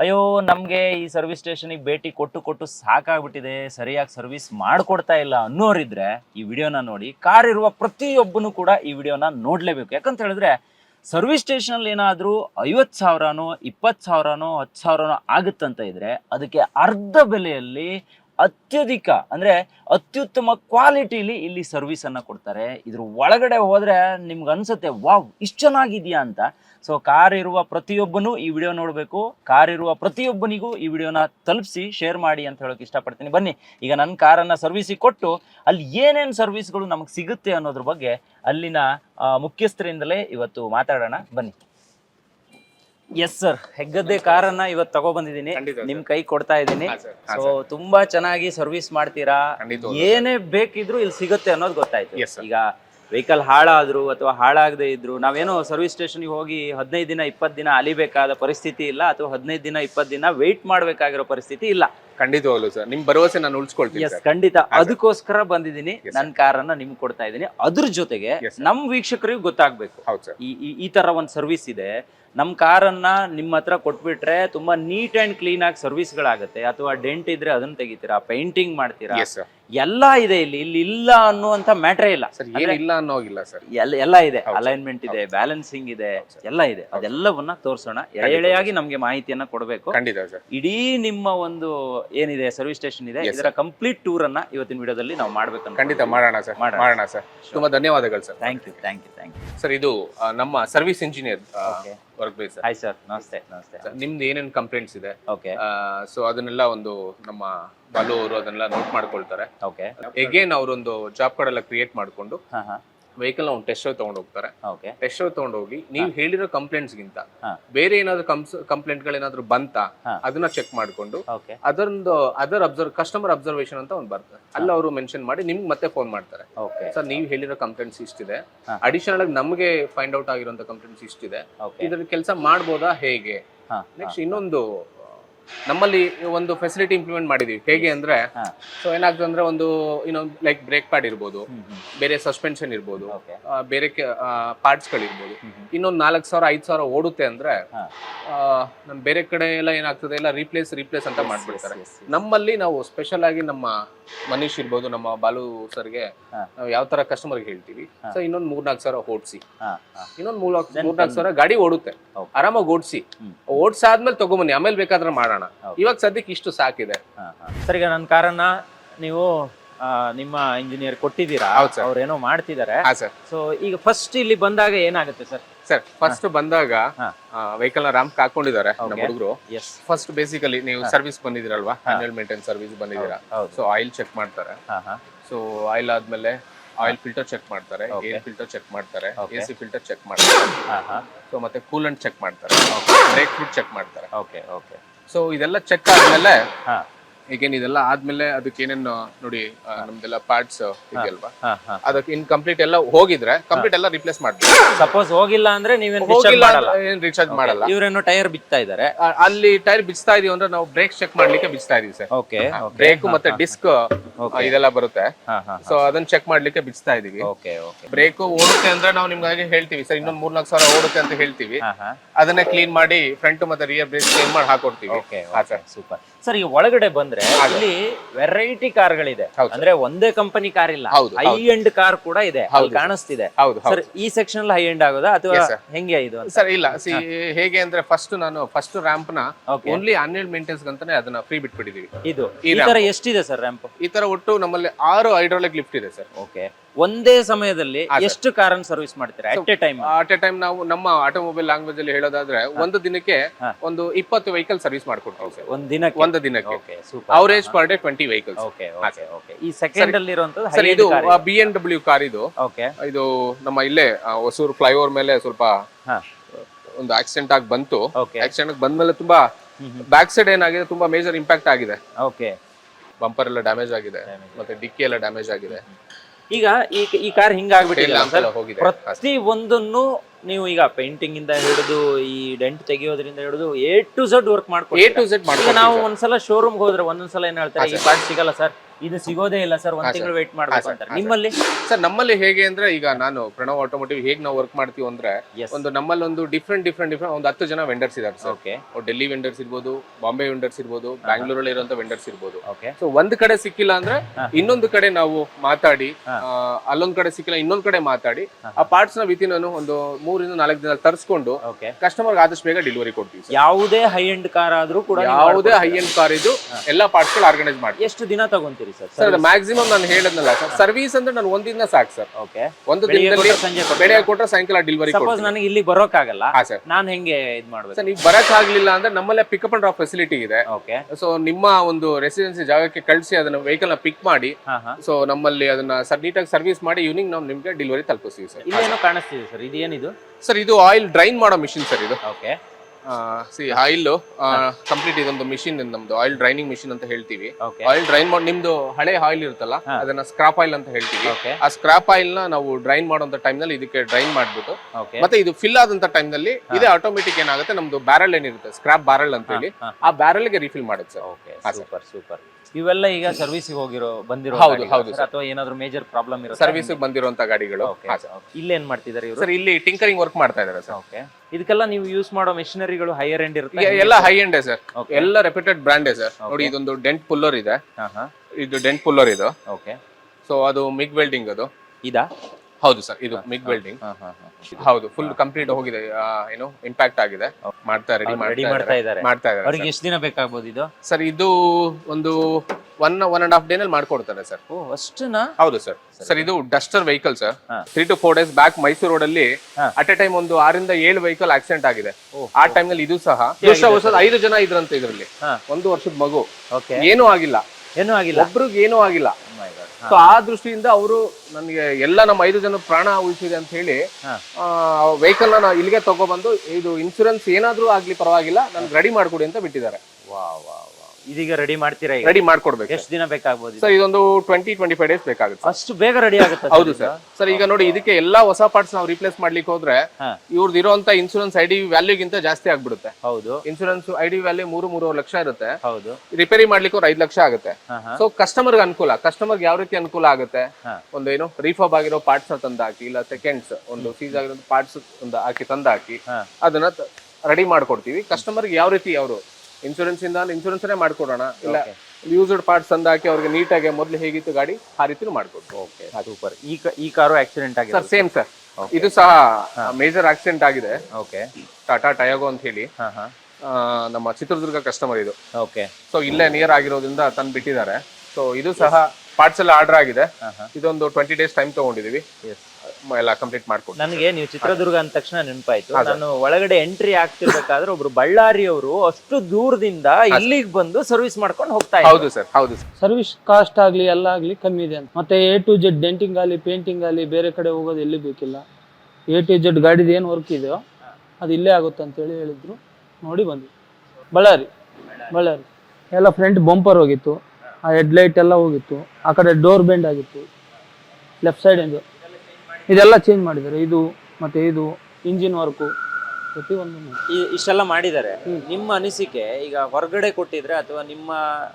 S1: ಅಯ್ಯೋ, ನಮಗೆ ಈ ಸರ್ವಿಸ್ ಸ್ಟೇಷನಿಗೆ ಭೇಟಿ ಕೊಟ್ಟು ಕೊಟ್ಟು ಸಾಕಾಗ್ಬಿಟ್ಟಿದೆ, ಸರಿಯಾಗಿ ಸರ್ವಿಸ್ ಮಾಡಿಕೊಡ್ತಾ ಇಲ್ಲ ಅನ್ನೋರಿದ್ರೆ ಈ ವಿಡಿಯೋನ ನೋಡಿ ಕಾರ್ ಇರುವ ಪ್ರತಿಯೊಬ್ಬನು ಕೂಡ ಈ ವಿಡಿಯೋನ ನೋಡಲೇಬೇಕು. ಯಾಕಂತ ಹೇಳಿದ್ರೆ ಸರ್ವಿಸ್ ಸ್ಟೇಷನಲ್ಲಿ ಏನಾದರೂ ಐವತ್ತು ಸಾವಿರನೋ, ಇಪ್ಪತ್ತು ಸಾವಿರನೋ, ಹತ್ತು ಸಾವಿರನೋ ಆಗುತ್ತಂತ ಇದ್ರೆ, ಅದಕ್ಕೆ ಅರ್ಧ ಬೆಲೆಯಲ್ಲಿ ಅತ್ಯಧಿಕ, ಅಂದ್ರೆ ಅತ್ಯುತ್ತಮ ಕ್ವಾಲಿಟಿಲಿ ಇಲ್ಲಿ ಸರ್ವಿಸ್ ಅನ್ನ ಕೊಡ್ತಾರೆ. ಇದ್ರ ಒಳಗಡೆ ಹೋದರೆ ನಿಮ್ಗೆ ಅನ್ಸುತ್ತೆ ವಾವ್, ಇಷ್ಟು ಚೆನ್ನಾಗಿದೆಯಾ ಅಂತ. ಸೊ ಕಾರ್ ಇರುವ ಪ್ರತಿಯೊಬ್ಬನು ಈ ವಿಡಿಯೋ ನೋಡಬೇಕು. ಕಾರ್ ಇರುವ ಪ್ರತಿಯೊಬ್ಬನಿಗೂ ಈ ವಿಡಿಯೋನ ತಲುಪಿಸಿ ಶೇರ್ ಮಾಡಿ ಅಂತ ಹೇಳೋಕೆ ಇಷ್ಟಪಡ್ತೀನಿ. ಬನ್ನಿ ಈಗ ನನ್ನ ಕಾರನ್ನು ಸರ್ವಿಸಿಗೆ ಕೊಟ್ಟು ಅಲ್ಲಿ ಏನೇನು ಸರ್ವಿಸ್ಗಳು ನಮಗೆ ಸಿಗುತ್ತೆ ಅನ್ನೋದ್ರ ಬಗ್ಗೆ ಅಲ್ಲಿನ ಮುಖ್ಯಸ್ಥರಿಂದಲೇ ಇವತ್ತು ಮಾತಾಡೋಣ. ಬನ್ನಿ. ಎಸ್ ಸರ್ ಹೆಗ್ಗದ್ದೆ ಕಾರನ್ನ ಇವತ್ತು ತಗೊಬಂದಿದ್ದೀನಿ. ನಿಮ್ ಕೈ ಕೊಡ್ತಾ ಇದ್ದೀನಿ. ಸೊ ತುಂಬಾ ಚೆನ್ನಾಗಿ ಸರ್ವಿಸ್ ಮಾಡ್ತೀರಾ? ಏನೇ ಬೇಕಿದ್ರು ಇಲ್ಲಿ ಸಿಗುತ್ತೆ ಅನ್ನೋದು ಗೊತ್ತಾಯ್ತು. ಈಗ ವೆಹಿಕಲ್ ಹಾಳಾದ್ರು ಅಥವಾ ಹಾಳಾಗದೇ ಇದ್ರು, ನಾವೇನೋ ಸರ್ವಿಸ್ ಸ್ಟೇಷನ್ಗೆ ಹೋಗಿ ಹದಿನೈದು ದಿನ, ಇಪ್ಪತ್ತು ದಿನ ಅಲಿಬೇಕಾದ ಪರಿಸ್ಥಿತಿ ಇಲ್ಲ, ಅಥವಾ ಹದಿನೈದು ದಿನ, ಇಪ್ಪತ್ತು ದಿನ ವೆಯ್ಟ್ ಮಾಡಬೇಕಾಗಿರೋ ಪರಿಸ್ಥಿತಿ ಇಲ್ಲ.
S2: ಖಂಡಿತವಾಗ್ಲೂ ಸರ್. ನಿಮ್ ಭರವಸೆ ನಾನು ಉಳಿಸ್ಕೊಳ್ತೀನಿ
S1: ಎಸ್ ಖಂಡಿತ. ಅದಕ್ಕೋಸ್ಕರ ಬಂದಿದ್ದೀನಿ. ನನ್ನ ಕಾರನ್ನ ನಿಮ್ಗೆ ಕೊಡ್ತಾ ಇದ್ದೀನಿ. ಅದ್ರ ಜೊತೆಗೆ. ನಮ್ ವೀಕ್ಷಕರಿಗೂ ಗೊತ್ತಾಗ್ಬೇಕು.
S2: ಹೌದು ಸರ್.
S1: ಈ ಈ- ಈ ತರ ಒಂದ್ ಸರ್ವಿಸ್ ಇದೆ. ನಮ್ ಕಾರನ್ನ ನಿಮ್ಮ ಹತ್ರ ಕೊಟ್ಬಿಟ್ರೆ ತುಂಬಾ ನೀಟ್ ಅಂಡ್ ಕ್ಲೀನ್ ಆಗಿ ಸರ್ವಿಸ್ ಗಳಾಗತ್ತೆ ಅಥವಾ ಡೆಂಟ್ ಇದ್ರೆ ಅದನ್ನ ತೆಗಿತೀರಾ? ಪೇಂಟಿಂಗ್ ಮಾಡ್ತೀರಾ?
S2: ಎಸ್ ಸರ್
S1: ಎಲ್ಲಾ ಇದೆ ಇಲ್ಲಿ. ಇಲ್ಲಿ ಇಲ್ಲ ಅನ್ನುವಂತ ಮ್ಯಾಟ್ರೇ ಇಲ್ಲ.
S2: ಸರ್ ಏನಿಲ್ಲ ಅನ್ನೋಗಿಲ್ಲ ಸರ್.
S1: ಎಲ್ಲ ಎಲ್ಲ ಇದೆ. ಅಲೈನ್ಮೆಂಟ್ ಇದೆ ಬ್ಯಾಲೆನ್ಸಿಂಗ್ ಇದೆ ಎಲ್ಲ ಇದೆ. ಅದೆಲ್ಲವನ್ನ ತೋರ್ಸೋಣ. ಎಳೆ ಎಳೆಯಾಗಿ ನಮ್ಗೆ ಮಾಹಿತಿಯನ್ನ ಕೊಡಬೇಕು.
S2: ಖಂಡಿತ ಸರ್.
S1: ಇಡೀ ನಿಮ್ಮ ಒಂದು ಏನಿದೆ ಸರ್ವಿಸ್ ಸ್ಟೇಷನ್ ಇದೆ ಇದರ ಕಂಪ್ಲೀಟ್ ಟೂರ್ ಅನ್ನ ಇವತ್ತಿನ ವಿಡಿಯೋದಲ್ಲಿ ನಾವು ಮಾಡ್ಬೇಕು
S2: ಖಂಡಿತ ಮಾಡೋಣ ಸರ್
S1: ಮಾಡೋಣ.
S2: ಸರ್ ತುಂಬಾ ಧನ್ಯವಾದಗಳು sir
S1: thank you thank you thank you
S2: sir ಇದು ನಮ್ಮ service engineer work base sir
S1: hi sir ನಮಸ್ತೆ ನಮಸ್ತೆ
S2: ಸರ್, ನಿಮ್ದು ಏನೇನು ಕಂಪ್ಲೇಂಟ್ಸ್ ಇದೆ?
S1: ಓಕೆ
S2: ಸೊ ಅದನ್ನೆಲ್ಲ ಒಂದು ನಮ್ಮ ಬಾಲು ಅವರು ಅದನ್ನೆಲ್ಲ ನೋಟ್ ಮಾಡ್ಕೊಳ್ತಾರೆ.
S1: ಓಕೆ
S2: ಎಗೇನ್ ಅವರೊಂದು ಜಾಬ್ ಕಾರ್ಡ್ ಎಲ್ಲ ಕ್ರಿಯೇಟ್ ಮಾಡ್ಕೊಂಡು ವೆಹಿಕಲ್ ಒಂದು ಟೆಸ್ಟ್ ತಗೊಂಡು ಹೋಗ್ತಾರೆ. ಟೆಸ್ಟ್ ತಗೊಂಡು ಹೋಗಿ ನೀವು ಹೇಳಿರೋ ಕಂಪ್ಲೇಂಟ್ಸ್ ಗಿಂತ ಬೇರೆ ಏನಾದ್ರು ಕಂಪ್ಲೇಂಟ್ ಗಳೇನಾದ್ರು ಬಂತಾ. ಅದನ್ನ ಚೆಕ್ ಮಾಡ್ಕೊಂಡು
S1: ಅದೊಂದು
S2: ಅದರೊಂದು ಅದರ್ ಅಬ್ಸರ್ವ್ ಕಸ್ಟಮರ್ ಅಬ್ಸರ್ವೇಷನ್ ಅಂತ ಒಂದು ಬರ್ತದೆ. ಅಲ್ಲಿ ಅವರು ಮೆನ್ಷನ್ ಮಾಡಿ ನಿಮ್ಗೆ ಮತ್ತೆ ಫೋನ್ ಮಾಡ್ತಾರೆ. ಸರ್ ನೀವು ಹೇಳಿರೋ ಕಂಪ್ಲೇಂಟ್ಸ್ ಇಷ್ಟಿದೆ. ಅಡಿಷನಲ್ ಆಗಿ ನಮಗೆ ಫೈಂಡ್ ಔಟ್ ಆಗಿರುವಂತ ಕಂಪ್ಲೇಂಟ್ಸ್ ಇಷ್ಟಿದೆ. ಇದ್ರ ಕೆಲಸ ಮಾಡ್ಬೋದಾ ಹೇಗೆ? ನೆಕ್ಸ್ಟ್ ಇನ್ನೊಂದು ನಮ್ಮಲ್ಲಿ ಒಂದು ಫೆಸಿಲಿಟಿ ಇಂಪ್ಲಿಮೆಂಟ್ ಮಾಡಿದೀವಿ. ಹೇಗೆ ಅಂದ್ರೆ. ಸೊ ಏನಾಗ್ತದೆ ಅಂದ್ರೆ ಒಂದು ಇನ್ನೊಂದು ಲೈಕ್ ಬ್ರೇಕ್ ಪ್ಯಾಡ್ ಇರ್ಬೋದು ಬೇರೆ ಸಸ್ಪೆನ್ಷನ್ ಇರ್ಬೋದು ಬೇರೆ ಪಾರ್ಟ್ಸ್ ಗಳಿರ್ಬೋದು. ಇನ್ನೊಂದು ನಾಲ್ಕು ಸಾವಿರ ಐದು ಸಾವಿರ ಓಡುತ್ತೆ ಅಂದ್ರೆ. ನಮ್ ಬೇರೆ ಕಡೆ ಎಲ್ಲ ಏನಾಗ್ತದೆ ಎಲ್ಲ ರೀಪ್ಲೇಸ್ ರೀಪ್ಲೇಸ್ ಅಂತ ಮಾಡ್ಬಿಡ್ತಾರೆ. ನಮ್ಮಲ್ಲಿ ನಾವು ಸ್ಪೆಷಲ್ ಆಗಿ ನಮ್ಮ ಮನೀಶ್ ಇರ್ಬೋದು ನಮ್ಮ ಬಾಲು ಸರ್ಗೆ
S1: ಗೆ
S2: ನಾವು ಯಾವ ತರ ಕಸ್ಟಮರ್ ಹೇಳ್ತೀವಿ. ಸೊ ಇನ್ನೊಂದು ಮೂರ್ನಾಲ್ಕು ಸಾವಿರ ಓಡಿಸಿ. ಇನ್ನೊಂದು ಮೂರ್ನಾಲ್ಕು ಸಾವಿರ ಗಾಡಿ ಓಡುತ್ತೆ. ಆರಾಮಾಗಿ ಓಡಿಸಿ. ಓಡ್ಸಾದ್ಮೇಲೆ ತಗೊಂಬನ್ನಿ ಆಮೇಲೆ ಬೇಕಾದ್ರೆ ಮಾಡೋಣ.
S1: Okay.
S2: ಇವಾಗ ಸದ್ಯಕ್ಕೆ ಇಷ್ಟು ಸಾಕಿದೆ.
S1: ಹಾ, ಹಾ. ಸರ್ ಈಗ ನನ್ನ ಕಾರನ್ನ ನೀವು ಆ, ನಿಮ್ಮ ಇಂಜಿನಿಯರ್ ಕೊಟ್ಟಿದ್ದೀರಾ?
S2: ಅವ್ರು ಏನೋ
S1: ಅವ್ರೇನೋ ಮಾಡ್ತಿದ್ದಾರೆ.
S2: ಹಾ ಸರ್.
S1: ಸೊ ಈಗ ಫಸ್ಟ್ ಇಲ್ಲಿ ಬಂದಾಗ ಏನಾಗುತ್ತೆ ಸರ್?
S2: ಸರ್ ಫಸ್ಟ್ ಬಂದಾಗ
S1: ಹಾ.
S2: ವೆಹಿಕಲ್ನ ಹಾಕೊಂಡಿದ್ದಾರೆ ನಮ್ಮ
S1: Okay.
S2: ಹುಡುಗರು.
S1: ಎಸ್
S2: ಫಸ್ಟ್ ಬೇಸಿಕಲಿ ನೀವು ಸರ್ವಿಸ್ ಬಂದಿದ್ದೀರಲ್ವಾ? ಆನ್ಯುವಲ್ ಮೇಂಟೆನ್ ಸರ್ವಿಸ್ ಬಂದಿದ್ದೀರಾ?
S1: ಹೌದು
S2: ಸೊ ಆಯಿಲ್ ಚೆಕ್ ಮಾಡ್ತಾರೆ.
S1: ಹಾ ಹಾ.
S2: ಸೊ ಆಯಿಲ್ ಆದ್ಮೇಲೆ ಆಯಿಲ್ ಫಿಲ್ಟರ್ ಚೆಕ್ ಮಾಡ್ತಾರೆ. ಏರ್ ಫಿಲ್ಟರ್ ಚೆಕ್ ಮಾಡ್ತಾರೆ. ಎ ಸಿ ಫಿಲ್ಟರ್ ಚೆಕ್ ಮಾಡ್ತಾರೆ.
S1: ಹಾ ಹಾ.
S2: ಸೊ ಮತ್ತೆ ಕೂಲಂಟ್ ಚೆಕ್ ಮಾಡ್ತಾರೆ. ಬ್ರೇಕ್ ಫ್ರೂಟ್ ಚೆಕ್ ಮಾಡ್ತಾರೆ.
S1: ಓಕೆ ಓಕೆ
S2: ಸೊ ಇದೆಲ್ಲ ಚೆಕ್ ಆದ್ಮೇಲೆ
S1: ಹಾ
S2: ಈಗೇನ್ ಇದೆಲ್ಲ ಆದ್ಮೇಲೆ ಅದಕ್ಕೆ ಏನೇನು ನೋಡಿ ಆ, ನಮ್ದೆಲ್ಲ ಪಾರ್ಟ್ಸ್ ಇದೆಯಲ್ವಾ?
S1: ಹಾ ಹಾ.
S2: ಅದಕ್ಕೆ ಇನ್ ಕಂಪ್ಲೀಟ್ ಎಲ್ಲ ಹೋಗಿದ್ರೆ ಕಂಪ್ಲೀಟ್ ಎಲ್ಲ ರಿಪ್ಲೇಸ್ ಮಾಡ್ತೀವಿ
S1: ಸಪೋಸ್ ಹೋಗಿಲ್ಲ ಅಂದ್ರೆ ನೀವೇನು
S2: ಹೋಗಿಲ್ಲ
S1: ಮಾಡಲ್ಲ.
S2: ಅಂದ್ರೆ ಏನ್ ರೀಚಾರ್ಜ್ ಮಾಡಲ್ಲ.
S1: ಇವ್ರೇನು ಟೈರ್ ಬಿಚ್ತಾ ಇದಾರೆ.
S2: ಆ, ಅಲ್ಲಿ ಟೈರ್ ಬಿಚ್ತಾ ಇದೀವಿ ಅಂದ್ರೆ ನಾವು ಬ್ರೇಕ್ ಚೆಕ್ ಮಾಡ್ಲಿಕ್ಕೆ ಬಿಚ್ತಾ ಇದೀವಿ ಸರ್.
S1: ಓಕೆ
S2: ಬ್ರೇಕ್ ಮತ್ತೆ ಡಿಸ್ಕ್ ಇದೆಲ್ಲ ಬರುತ್ತೆ.
S1: ಹಾ ಹಾ
S2: ಸೊ ಅದನ್ನ ಚೆಕ್ ಮಾಡ್ಲಿಕ್ಕೆ ಬಿಚ್ತಾ ಇದೀವಿ.
S1: ಓಕೆ ಓಕೆ
S2: ಬ್ರೇಕ್ ಓಡುತ್ತೆ ಅಂದ್ರೆ ನಾವು ನಿಮ್ಗೆ ಹಾಗೆ ಹೇಳ್ತೀವಿ ಸರ್. ಇನ್ನೊಂದು ಮೂರ್ನಾಲ್ಕು ಸಾವಿರ ಓಡುತ್ತೆ ಅಂತ ಹೇಳ್ತೀವಿ.
S1: ಅದನ್ನ ಹಾ.
S2: ಅದನ್ನೇ ಕ್ಲೀನ್ ಮಾಡಿ ಫ್ರಂಟ್ ಮತ್ತೆ ರಿಯರ್ ಬ್ರೇಕ್ ಕ್ಲೀನ್ ಮಾಡಿ ಹಾಕೊಡ್ತೀವಿ.
S1: ಓಕೆ
S2: ಹಾ ಸರ್.
S1: ಸೂಪರ್ ಸರ್ ಈ ಒಳಗಡೆ ಬಂದ್ರೆ ಇಲ್ಲಿ ವೆರೈಟಿ ಕಾರ್ಗಳಿದೆ
S2: ಗಳಿದೆ.
S1: ಅಂದ್ರೆ ಒಂದೇ ಕಂಪನಿ ಕಾರ್ ಇಲ್ಲ. ಹೈ ಎಂಡ್ ಕಾರ್ ಕೂಡ ಇದೆ. ಅಲ್ಲಿ ಕಾಣಿಸ್ತಿದೆ. ಸರ್ ಈ ಸೆಕ್ಷನ್ ಅಲ್ಲಿ ಹೈ ಎಂಡ್ ಆಗೋದಾ? ಅಥವಾ ಹೆಂಗೆ ಇದು
S2: ಸರ್ ಇಲ್ಲ. ಹೇಗೆ ಅಂದ್ರೆ ಫಸ್ಟ್ ನಾನು ಫಸ್ಟ್
S1: ರ್ಯಾಂಪ್ನ.
S2: ಓನ್ಲಿ ಹನ್ನೆರಡು ಮೇಂಟೆನ್ಸ್ ಅಂತಾನೆ ಅದನ್ನ ಫ್ರೀ ಬಿಟ್ಬಿಟ್ಟಿದೀವಿ.
S1: ಇದು.
S2: ಈ
S1: ಈ ತರ ಎಷ್ಟಿದೆ ಸರ್ ರ್ಯಾಂಪ್
S2: ಈ ತರ ಒಟ್ಟು ನಮ್ಮಲ್ಲಿ ಆರು ಹೈಡ್ರಾಲಿಕ್ ಲಿಫ್ಟ್ ಇದೆ ಸರ್
S1: ಓಕೆ ಒಂದೇ ಸಮಯದಲ್ಲಿ ಎಷ್ಟು ಕಾರನ್ ಸರ್ವಿಸ್ ಮಾಡ್ತೀರಾ? At a time
S2: at a time ನಾವು ನಮ್ಮ ಆಟೋಮೊಬೈಲ್ ಲ್ಯಾಂಗ್ವೇಜ್ ಅಲ್ಲಿ ಹೇಳೋದಾದ್ರೆ ಒಂದು ದಿನಕ್ಕೆ ಒಂದು ಇಪ್ಪತ್ತು ವೆಹಿಕಲ್ ಸರ್ವಿಸ್ ಮಾಡ್ಕೊಡ್ತೀವಿ ಸರ್.
S1: ಒಂದ್ ದಿನಕ್ಕೆ?
S2: ಒಂದು ದಿನಕ್ಕೆ.
S1: Okay super
S2: average per day twenty vehicles
S1: okay okay okay ಈ ಸೆಕೆಂಡ್ ಅಲ್ಲಿ ಇರುವಂತದ್ದು
S2: ಸರ್
S1: ಹೈ
S2: ಇದು
S1: ಕಾರ್
S2: ಬಿ ಡಬ್ಲ್ಯೂ ಕಾರ್ ಇದು.
S1: ಓಕೆ
S2: ಇದು ನಮ್ಮ ಇಲ್ಲೇ ಹೊಸೂರು ಫ್ಲೈಓವರ್ ಮೇಲೆ ಸ್ವಲ್ಪ ಒಂದು ಆಕ್ಸಿಡೆಂಟ್ ಆಗಿ ಬಂತು. ಆಕ್ಸಿಡೆಂಟ್ ಬಂದ್ಮೇಲೆ ತುಂಬಾ ಬ್ಯಾಕ್ ಸೈಡ್ ಏನಾಗಿದೆ ತುಂಬಾ ಮೇಜರ್ ಇಂಪ್ಯಾಕ್ಟ್ ಆಗಿದೆ.
S1: ಓಕೆ
S2: ಬಂಪರ್ ಎಲ್ಲ ಡ್ಯಾಮೇಜ್ ಆಗಿದೆ. ಮತ್ತೆ ಡಿಕ್ಕಿ ಎಲ್ಲ ಡ್ಯಾಮೇಜ್ ಆಗಿದೆ.
S1: ಈಗ ಈ ಈ ಕಾರ್
S2: ಹಿಂಗಾಗ್ಬಿಟ್ಟಿಲ್ಲ
S1: ಸರ್? ಪ್ರತಿ ಒಂದನ್ನು ನೀವು ಈಗ ಪೇಂಟಿಂಗ್ ಇಂದ ಹಿಡಿದು ಈ ಡೆಂಟ್ ತೆಗೆಯೋದ್ರಿಂದ ಹಿಡಿದು ಎ ಟು ಝಡ್ ವರ್ಕ್ ಮಾಡ್ಕೊಂಡು ನಾವು ಒಂದ್ಸಲ ಶೋರೂಮ್ ಹೋದ್ರೆ ಒಂದೊಂದ್ಸಲ ಏನ್ ಹೇಳ್ತಾರೆ ಈ ಪಾರ್ಟ್ ಸಿಗಲ್ಲ ಸರ್. ಇದು ಸಿಗೋದೇ ಇಲ್ಲ ಸರ್ ಒಂದ್ ತಿಂಗಳು ವೇಟ್ ಮಾಡ್ಬೇಕು ಅಂತಾರೆ. ನಿಮ್ಮಲ್ಲಿ?
S2: ಸರ್ ನಮ್ಮಲ್ಲಿ ಹೇಗೆ ಅಂದ್ರೆ ಈಗ ನಾನು ಪ್ರಣವ್ ಆಟೋಮೋಟಿವ್ ಹೇಗೆ ನಾವು ವರ್ಕ್ ಮಾಡ್ತೀವಿ ಅಂದ್ರೆ ಒಂದು ನಮ್ಮಲ್ಲಿ ಒಂದು ಡಿಫ್ರೆಂಟ್ ಡಿಫ್ರೆಂಟ್ ಡಿಫ್ರೆಂಟ್ ಒಂದು ಹತ್ತು ಜನ ವೆಂಡರ್ಸ್ ಇದಾರೆ ಸರ್.
S1: ಓಕೆ
S2: ಡೆಲ್ಲಿ ವೆಂಡರ್ಸ್ ಇರ್ಬೋದು ಬಾಂಬೆ ವೆಂಡರ್ಸ್ ಇರ್ಬೋದು ಬ್ಯಾಂಗ್ಳೂರಲ್ಲಿ ಇರುವಂತ ವೆಂಡರ್ಸ್ ಇರ್ಬೋದು.
S1: ಓಕೆ
S2: ಸೊ ಒಂದ್ ಕಡೆ ಸಿಕ್ಕಿಲ್ಲ ಅಂದ್ರೆ. ಇನ್ನೊಂದು ಕಡೆ ನಾವು ಮಾತಾಡಿ ಅಲ್ಲೊಂದ್ ಕಡೆ ಸಿಕ್ಕಿಲ್ಲ ಇನ್ನೊಂದ್ ಕಡೆ ಮಾತಾಡಿ ಆ ಪಾರ್ಟ್ಸ್ನ ವಿತಿನ್ ಒಂದು ಮೂರಿಂದ ನಾಲ್ಕು ದಿನ ತರಿಸ್ಕೊಂಡು ಕಸ್ಟಮರ್ ಆದಷ್ಟು ಬೇಗ ಡೆಲಿವರಿ ಕೊಡ್ತೀವಿ.
S1: ಯಾವುದೇ ಹೈ ಎಂಡ್ ಕಾರ್ ಆದ್ರೂ ಕೂಡ
S2: ಯಾವುದೇ ಹೈ? ಎಂಡ್ ಕಾರ್ ಇದು ಎಲ್ಲಾ ಪಾರ್ಟ್ಸ್ಗಳು ಆರ್ಗನೈಸ್ ಮಾಡಿ
S1: ಎಷ್ಟು ದಿನ ತಗೊಂತೀರಿ? ಸರ್.
S2: ಸರ್ ಮ್ಯಾಕ್ಸಿಮಮ್ ನಾನು ಹೇಳದ್ನಲ್ಲ ಸರ್ ಸರ್ವಿಸ್ ಅಂದ್ರೆ ನಾನು ಒಂದಿನ ಸಾಕು ಸರ್.
S1: ಓಕೆ
S2: ಒಂದು
S1: ಬೆಳಿಗ್ಗೆ
S2: ದಿನದಲ್ಲಿ
S1: ಕೊಟ್ರೆ ಸಂಜೆ ಕೊಡ್ತೀರಾ?
S2: ಬೆಳಗ್ಗೆ ಕೊಟ್ರೆ ಸಾಯಂಕಾಲ ಡೆಲಿವರಿ
S1: ಸಪೋಸ್ ನನಗೆ ಇಲ್ಲಿ ಬರೋಕ್ಕಾಗಲ್ಲ
S2: ಹಾ ಸರ್.
S1: ನಾನ್ ಹೆಂಗೆ ಇದು ಮಾಡ್ಬೇಕು?
S2: ಸರ್ ನೀವು ಬರಕ್ ಆಗ್ಲಿಲ್ಲ ಅಂದ್ರೆ ನಮ್ಮಲ್ಲೇ ಪಿಕಪ್ ಅಂಡ್ ಡ್ರಾಪ್ ಫೆಸಿಲಿಟಿ ಇದೆ.
S1: ಓಕೆ
S2: ಸೊ ನಿಮ್ಮ ಒಂದು ರೆಸಿಡೆನ್ಸಿ ಜಾಗಕ್ಕೆ ಕಳಿಸಿ ಅದನ್ನ ವೆಹಿಕಲ್ನ ಪಿಕ್ ಮಾಡಿ.
S1: ಹಾ ಹಾ.
S2: ಸೊ ನಮ್ಮಲ್ಲಿ ಅದನ್ನ ಸರ್ ನೀಟಾಗಿ ಸರ್ವಿಸ್ ಮಾಡಿ ಈವ್ನಿಂಗ್ ನಾವು ನಿಮ್ಗೆ ಡೆಲಿವರಿ ತಲುಪಿಸ್ತೀವಿ ಸರ್.
S1: ಇಲ್ಲೇನೋ ಕಾಣಿಸ್ತಿದೆ ಸರ್ ಇದೇನಿದು?
S2: ಸರ್ ಇದು ಆಯಿಲ್ ಡ್ರೈನ್ ಮಾಡೋ ಮಿಷಿನ್ ಸರ್ ಇದು.
S1: ಓಕೆ
S2: ಸಿ ಆಯಿಲ್ ಕಂಪ್ಲೀಟ್ ಇದೊಂದು ಮಿಷಿನ್ ನಮ್ದು ಆಯಿಲ್ ಡ್ರೈನಿಂಗ್ ಮಿಷಿನ್ ಅಂತ ಹೇಳ್ತೀವಿ. ಆಯಿಲ್ ಡ್ರೈನ್ ಮಾಡಿ ನಿಮ್ದು ಹಳೆ ಆಯಿಲ್ ಇರುತ್ತಲ್ಲ ಅದನ್ನ ಸ್ಕ್ರಾಪ್ ಆಯಿಲ್ ಅಂತ ಹೇಳ್ತೀವಿ. ಆ ಸ್ಕ್ರಾಪ್ ಆಯಿಲ್ನ ನಾವು ಡ್ರೈನ್ ಮಾಡುವಂತ ಟೈಮ್ನಲ್ಲಿ ಇದಕ್ಕೆ ಡ್ರೈನ್ ಮಾಡ್ಬಿಟ್ಟು ಮತ್ತೆ ಇದು ಫಿಲ್ ಆದಂತ ಟೈಮ್ನಲ್ಲಿ ಇದೇ ಆಟೋಮೆಟಿಕ್ ಏನಾಗುತ್ತೆ ನಮ್ದು ಬ್ಯಾರಲ್ ಏನಿರುತ್ತೆ ಸ್ಕ್ರಾಪ್ ಬ್ಯಾರಲ್ ಅಂತ ಹೇಳಿ ಆ ಬ್ಯಾರಲ್ಗೆ ರಿಫಿಲ್ ಮಾಡುತ್ತೆ ಸರ್.
S1: ಸೂಪರ್ ಸೂಪರ್ ಇವೆಲ್ಲ ಈಗ ಸರ್ವಿಸ್ ಹೋಗಿರೋ ಬಂದಿರೋ
S2: ಹೌದು.
S1: ಅಥವಾ ಏನಾದ್ರು ಮೇಜರ್ ಪ್ರಾಬ್ಲಮ್ ಇರೋ
S2: ಸರ್ವಿಸ್ ಬಂದಿರುವಂತ ಗಾಡಿಗಳು.
S1: ಇಲ್ಲೇನ್ ಮಾಡ್ತಿದ್ದಾರೆ ಇವರು?
S2: ಸರ್ ಇಲ್ಲಿ ಟಿಂಕರಿಂಗ್ ವರ್ಕ್ ಮಾಡ್ತಾ ಇದಾರೆ ಸರ್
S1: ಓಕೆ ಇದಕ್ಕೆಲ್ಲ ನೀವು ಯೂಸ್ ಮಾಡೋ ಮೆಷಿನರಿಗಳು ಹೈಯರ್ ಎಂಡ್ ಇರುತ್ತೆ
S2: ಎಲ್ಲ ಹೈ ಎಂಡ್ ಸರ್. ಎಲ್ಲ ರೆಪ್ಯೂಟೆಡ್ ಬ್ರಾಂಡ್ ಸರ್ ನೋಡಿ ಇದೊಂದು ಡೆಂಟ್ ಪುಲ್ಲರ್ ಇದೆ.
S1: ಹಾ ಹಾ.
S2: ಇದು ಡೆಂಟ್ ಪುಲ್ಲರ್ ಇದು.
S1: ಓಕೆ
S2: ಸೊ ಅದು ಮಿಗ್ ವೆಲ್ಡಿಂಗ್ ಅದು.
S1: ಇದಾ?
S2: ಹೌದು ಸರ್ ಇದು ಮಿಗ್ ವೆಲ್ಡಿಂಗ್ ಹೌದು ಫುಲ್ ಕಂಪ್ಲೀಟ್ ಹೋಗಿದೆ ಆ, ಏನು ಇಂಪ್ಯಾಕ್ಟ್ ಆಗಿದೆ. ಮಾಡ್ತಾ ರೆಡಿ
S1: ರೆಡಿ ಮಾಡ್ತಾ ಇದ್ದಾರೆ.
S2: ಮಾಡ್ತಾ ಇದ್ದಾರೆ.
S1: ಅವ್ರಿಗೆ ಎಷ್ಟು ದಿನ ಬೇಕಾಗ್ಬೋದು ಇದು?
S2: ಸರ್ ಇದು ಒಂದು one one and half day ನಲ್ಲಿ ಮಾಡ್ಕೊಡ್ತಾರೆ ಸರ್
S1: ಓ ಅಷ್ಟನಾ
S2: ಹೌದು ಸರ್ ಸರ್. ಇದು ಡಸ್ಟರ್ ವೆಹಿಕಲ್ ಸರ್
S1: ಹಾ.
S2: Three to four days back Mysuru road ಅಲ್ಲಿ
S1: ಹಾ.
S2: ಅಟ್ ಎ ಟೈಮ್ ಒಂದು ಆರಿಂದ ಏಳು ವೆಹಿಕಲ್ ಆಕ್ಸಿಡೆಂಟ್ ಆಗಿದೆ. ಆ ಟೈಮ್ನಲ್ಲಿ ಇದು ಸಹ ವರ್ಷ ವರ್ಷದ ಐದು ಜನ ಇದ್ರಂತೆ ಇದರಲ್ಲಿ.
S1: ಹಾ.
S2: ಒಂದು ವರ್ಷದ ಮಗು.
S1: ಓಕೆ
S2: ಏನೂ ಆಗಿಲ್ಲ.
S1: ಏನೂ ಆಗಿಲ್ಲ?
S2: ಒಬ್ರಿಗೆ ಏನೂ ಆಗಿಲ್ಲ. ಸೊ ಆ ದೃಷ್ಟಿಯಿಂದ ಅವರು ನನಗೆ ಎಲ್ಲ ನಮ್ಮ ಐದು ಜನ ಪ್ರಾಣ ಉಳಿಸಿದೆ ಅಂತ ಹೇಳಿ. ವೆಹಿಕಲ್ನ ಇಲ್ಲಿಗೆ ತಗೊಬಂದು ಇದು ಇನ್ಸೂರೆನ್ಸ್ ಏನಾದ್ರೂ ಆಗ್ಲಿ ಪರವಾಗಿಲ್ಲ ನನ್ಗೆ ರೆಡಿ ಮಾಡ್ಕೊಡಿ ಅಂತ ಬಿಟ್ಟಿದ್ದಾರೆ
S1: ವಾ ವಾ ಇದೀಗ ರೆಡಿ ಮಾಡ್ತೀರಾ ಈಗ?
S2: ರೆಡಿ ಮಾಡ್ಕೊಡ್ಬೇಕು
S1: ಎಷ್ಟು ದಿನ ಬೇಕಾಗ್ಬೋದು
S2: ಸರ್ ಇದೊಂದು ಟ್ವೆಂಟಿ ಟ್ವೆಂಟಿ ಫೈವ್ ಡೇಸ್ ಬೇಕಾಗುತ್ತೆ.
S1: ಅಷ್ಟು ಬೇಗ ರೆಡಿ ಆಗುತ್ತೆ
S2: ಹೌದು ಸರ್ ಸರ್ ಈಗ ನೋಡಿ ಇದಕ್ಕೆ ಎಲ್ಲಾ ಹೊಸ ಪಾರ್ಟ್ಸ್ ನಾವು ರಿಪ್ಲೇಸ್ ಮಾಡ್ಲಿಕ್ಕೆ ಹೋದ್ರೆ. ಇವ್ರದ್ದು ಇರುವಂತ ಇನ್ಸೂರೆನ್ಸ್ ಐಡಿ ವ್ಯಾಲ್ಯೂಗಿಂತ ಜಾಸ್ತಿ ಆಗ್ಬಿಡುತ್ತೆ.
S1: ಹೌದು.
S2: ಇನ್ಸೂರೆನ್ಸ್ ಐಡಿ ವ್ಯಾಲ್ಯೂ ಮೂರು ಮೂರುವರೆ ಲಕ್ಷ ಇರುತ್ತೆ.
S1: ಹೌದು.
S2: ರಿಪೇರಿ ಮಾಡ್ಲಿಕ್ಕೆ ಅವ್ರು ಐದು ಲಕ್ಷ ಆಗುತ್ತೆ. ಸೊ ಕಸ್ಟಮರ್ ಅನುಕೂಲ. ಕಸ್ಟಮರ್ಗೆ ಯಾವ ರೀತಿ ಅನುಕೂಲ ಆಗುತ್ತೆ. ಒಂದು ಏನು ರೀಫಾಬ್ ಆಗಿರೋ ಪಾರ್ಟ್ಸ್ ತಂದಾಕಿ ತಂದು ಇಲ್ಲ ಸೆಕೆಂಡ್ಸ್ ಒಂದು ಸೀಸ್ ಆಗಿರೋ ಪಾರ್ಟ್ಸ್ ಒಂದು ಹಾಕಿ ತಂದಾಕಿ ಹಾಕಿ ಅದನ್ನ ರೆಡಿ ಮಾಡ್ಕೊಡ್ತೀವಿ. ಕಸ್ಟಮರ್ ಯಾವ ರೀತಿ ಅವರು ಇನ್ಶೂರೆನ್ಸ್ ಇಂದ ಇನ್ಶೂರೆನ್ಸ್ ಮಾಡ್ಕೊಡೋಣ. ಇಲ್ಲ ಯೂಸ್ಡ್ ಪಾರ್ಟ್ಸ್ ಅಂದಾಕಿ ಹಾಕಿ ಅವ್ರಿಗೆ ನೀಟಾಗಿ ಮೊದಲು ಹೇಗಿತ್ತು ಗಾಡಿ ಆ ರೀತಿ ಮಾಡ್ಕೊಡ್ತೀವಿ
S1: ಓಕೆ ಸೂಪರ್ ಈ ಈ ಕಾರು ಆಕ್ಸಿಡೆಂಟ್ ಆಗಿದೆ ಸರ್
S2: ಸೇಮ್ ಸರ್ ಇದು ಸಹ ಮೇಜರ್ ಆಕ್ಸಿಡೆಂಟ್ ಆಗಿದೆ.
S1: ಓಕೆ
S2: ಟಾಟಾ ಟಯಾಗೋ ಅಂತ ಹೇಳಿ.
S1: ಹಾ ಹಾ.
S2: ಆ, ನಮ್ಮ ಚಿತ್ರದುರ್ಗ ಕಸ್ಟಮರ್ ಇದು.
S1: ಓಕೆ
S2: ಸೊ ಇಲ್ಲೇ ನಿಯರ್ ಆಗಿರೋದ್ರಿಂದ ತಂದು ಬಿಟ್ಟಿದ್ದಾರೆ ಸೊ ಇದು ಸಹ ಪಾರ್ಟ್ಸ್ ಎಲ್ಲ ಆರ್ಡರ್ ಆಗಿದೆ. ಇದೊಂದು ಟ್ವೆಂಟಿ ಡೇಸ್ ಟೈಮ್ ತಗೊಂಡಿದೀವಿ. ಎಲ್ಲ ಕಂಪ್ಲೀಟ್ ಮಾಡ್ಕೊಂಡು
S1: ನನಗೆ ನೀವು ಚಿತ್ರದುರ್ಗ ಅಂದ ತಕ್ಷಣ ನೆನಪಾಯ್ತು. ನಾನು ಒಳಗಡೆ ಎಂಟ್ರಿ ಆಗ್ತಿರ್ಬೇಕಾದ್ರೆ ಒಬ್ರು ಬಳ್ಳಾರಿಯವರು ಅಷ್ಟು ದೂರದಿಂದ ಇಲ್ಲಿಗೆ ಬಂದು ಸರ್ವಿಸ್ ಮಾಡ್ಕೊಂಡು ಹೋಗ್ತಾ ಇದ್ರು.
S2: ಹೌದು ಸರ್ ಹೌದು ಸರ್.
S6: ಸರ್ವಿಸ್ ಕಾಸ್ಟ್ ಆಗಲಿ ಎಲ್ಲ ಆಗಲಿ ಕಮ್ಮಿ ಇದೆ ಅಂತ. ಮತ್ತೆ ಎ ಟು ಜೆಡ್ ಡೆಂಟಿಂಗ್ ಆಗಲಿ ಪೇಂಟಿಂಗ್ ಆಗಲಿ ಬೇರೆ ಕಡೆ ಹೋಗೋದು ಎಲ್ಲಿ ಬೇಕಿಲ್ಲ. ಎ ಟು ಜೆಡ್ ಗಾಡಿದು ಏನು ವರ್ಕ್ ಇದೆಯೋ ಅದು ಇಲ್ಲೇ ಆಗುತ್ತೆ ಅಂತೇಳಿ ಹೇಳಿದ್ರು. ನೋಡಿ ಬಂದ್ವಿ. ಬಳ್ಳಾರಿ. ಬಳ್ಳಾರಿ. ಎಲ್ಲ ಫ್ರಂಟ್ ಬಂಪರ್ ಹೋಗಿತ್ತು. ಆ ಹೆಡ್ ಲೈಟ್ ಎಲ್ಲ ಹೋಗಿತ್ತು. ಆ ಕಡೆ ಡೋರ್ ಬೆಂಡ್ ಆಗಿತ್ತು. ಲೆಫ್ಟ್ ಸೈಡ್ ಇದೆಲ್ಲ ಚೇಂಜ್ ಮಾಡಿದ್ದಾರೆ. ಇದು ಮತ್ತೆ ಇದು ಇಂಜಿನ್ ವರ್ಕು ಪ್ರತಿ ಒಂದು
S1: ಈ- ಇಷ್ಟೆಲ್ಲ ಮಾಡಿದ್ದಾರೆ. ನಿಮ್ಮ ಅನಿಸಿಕೆ ಈಗ ಹೊರಗಡೆ ಕೊಟ್ಟಿದ್ರೆ ಅಥವಾ ನಿಮ್ಮ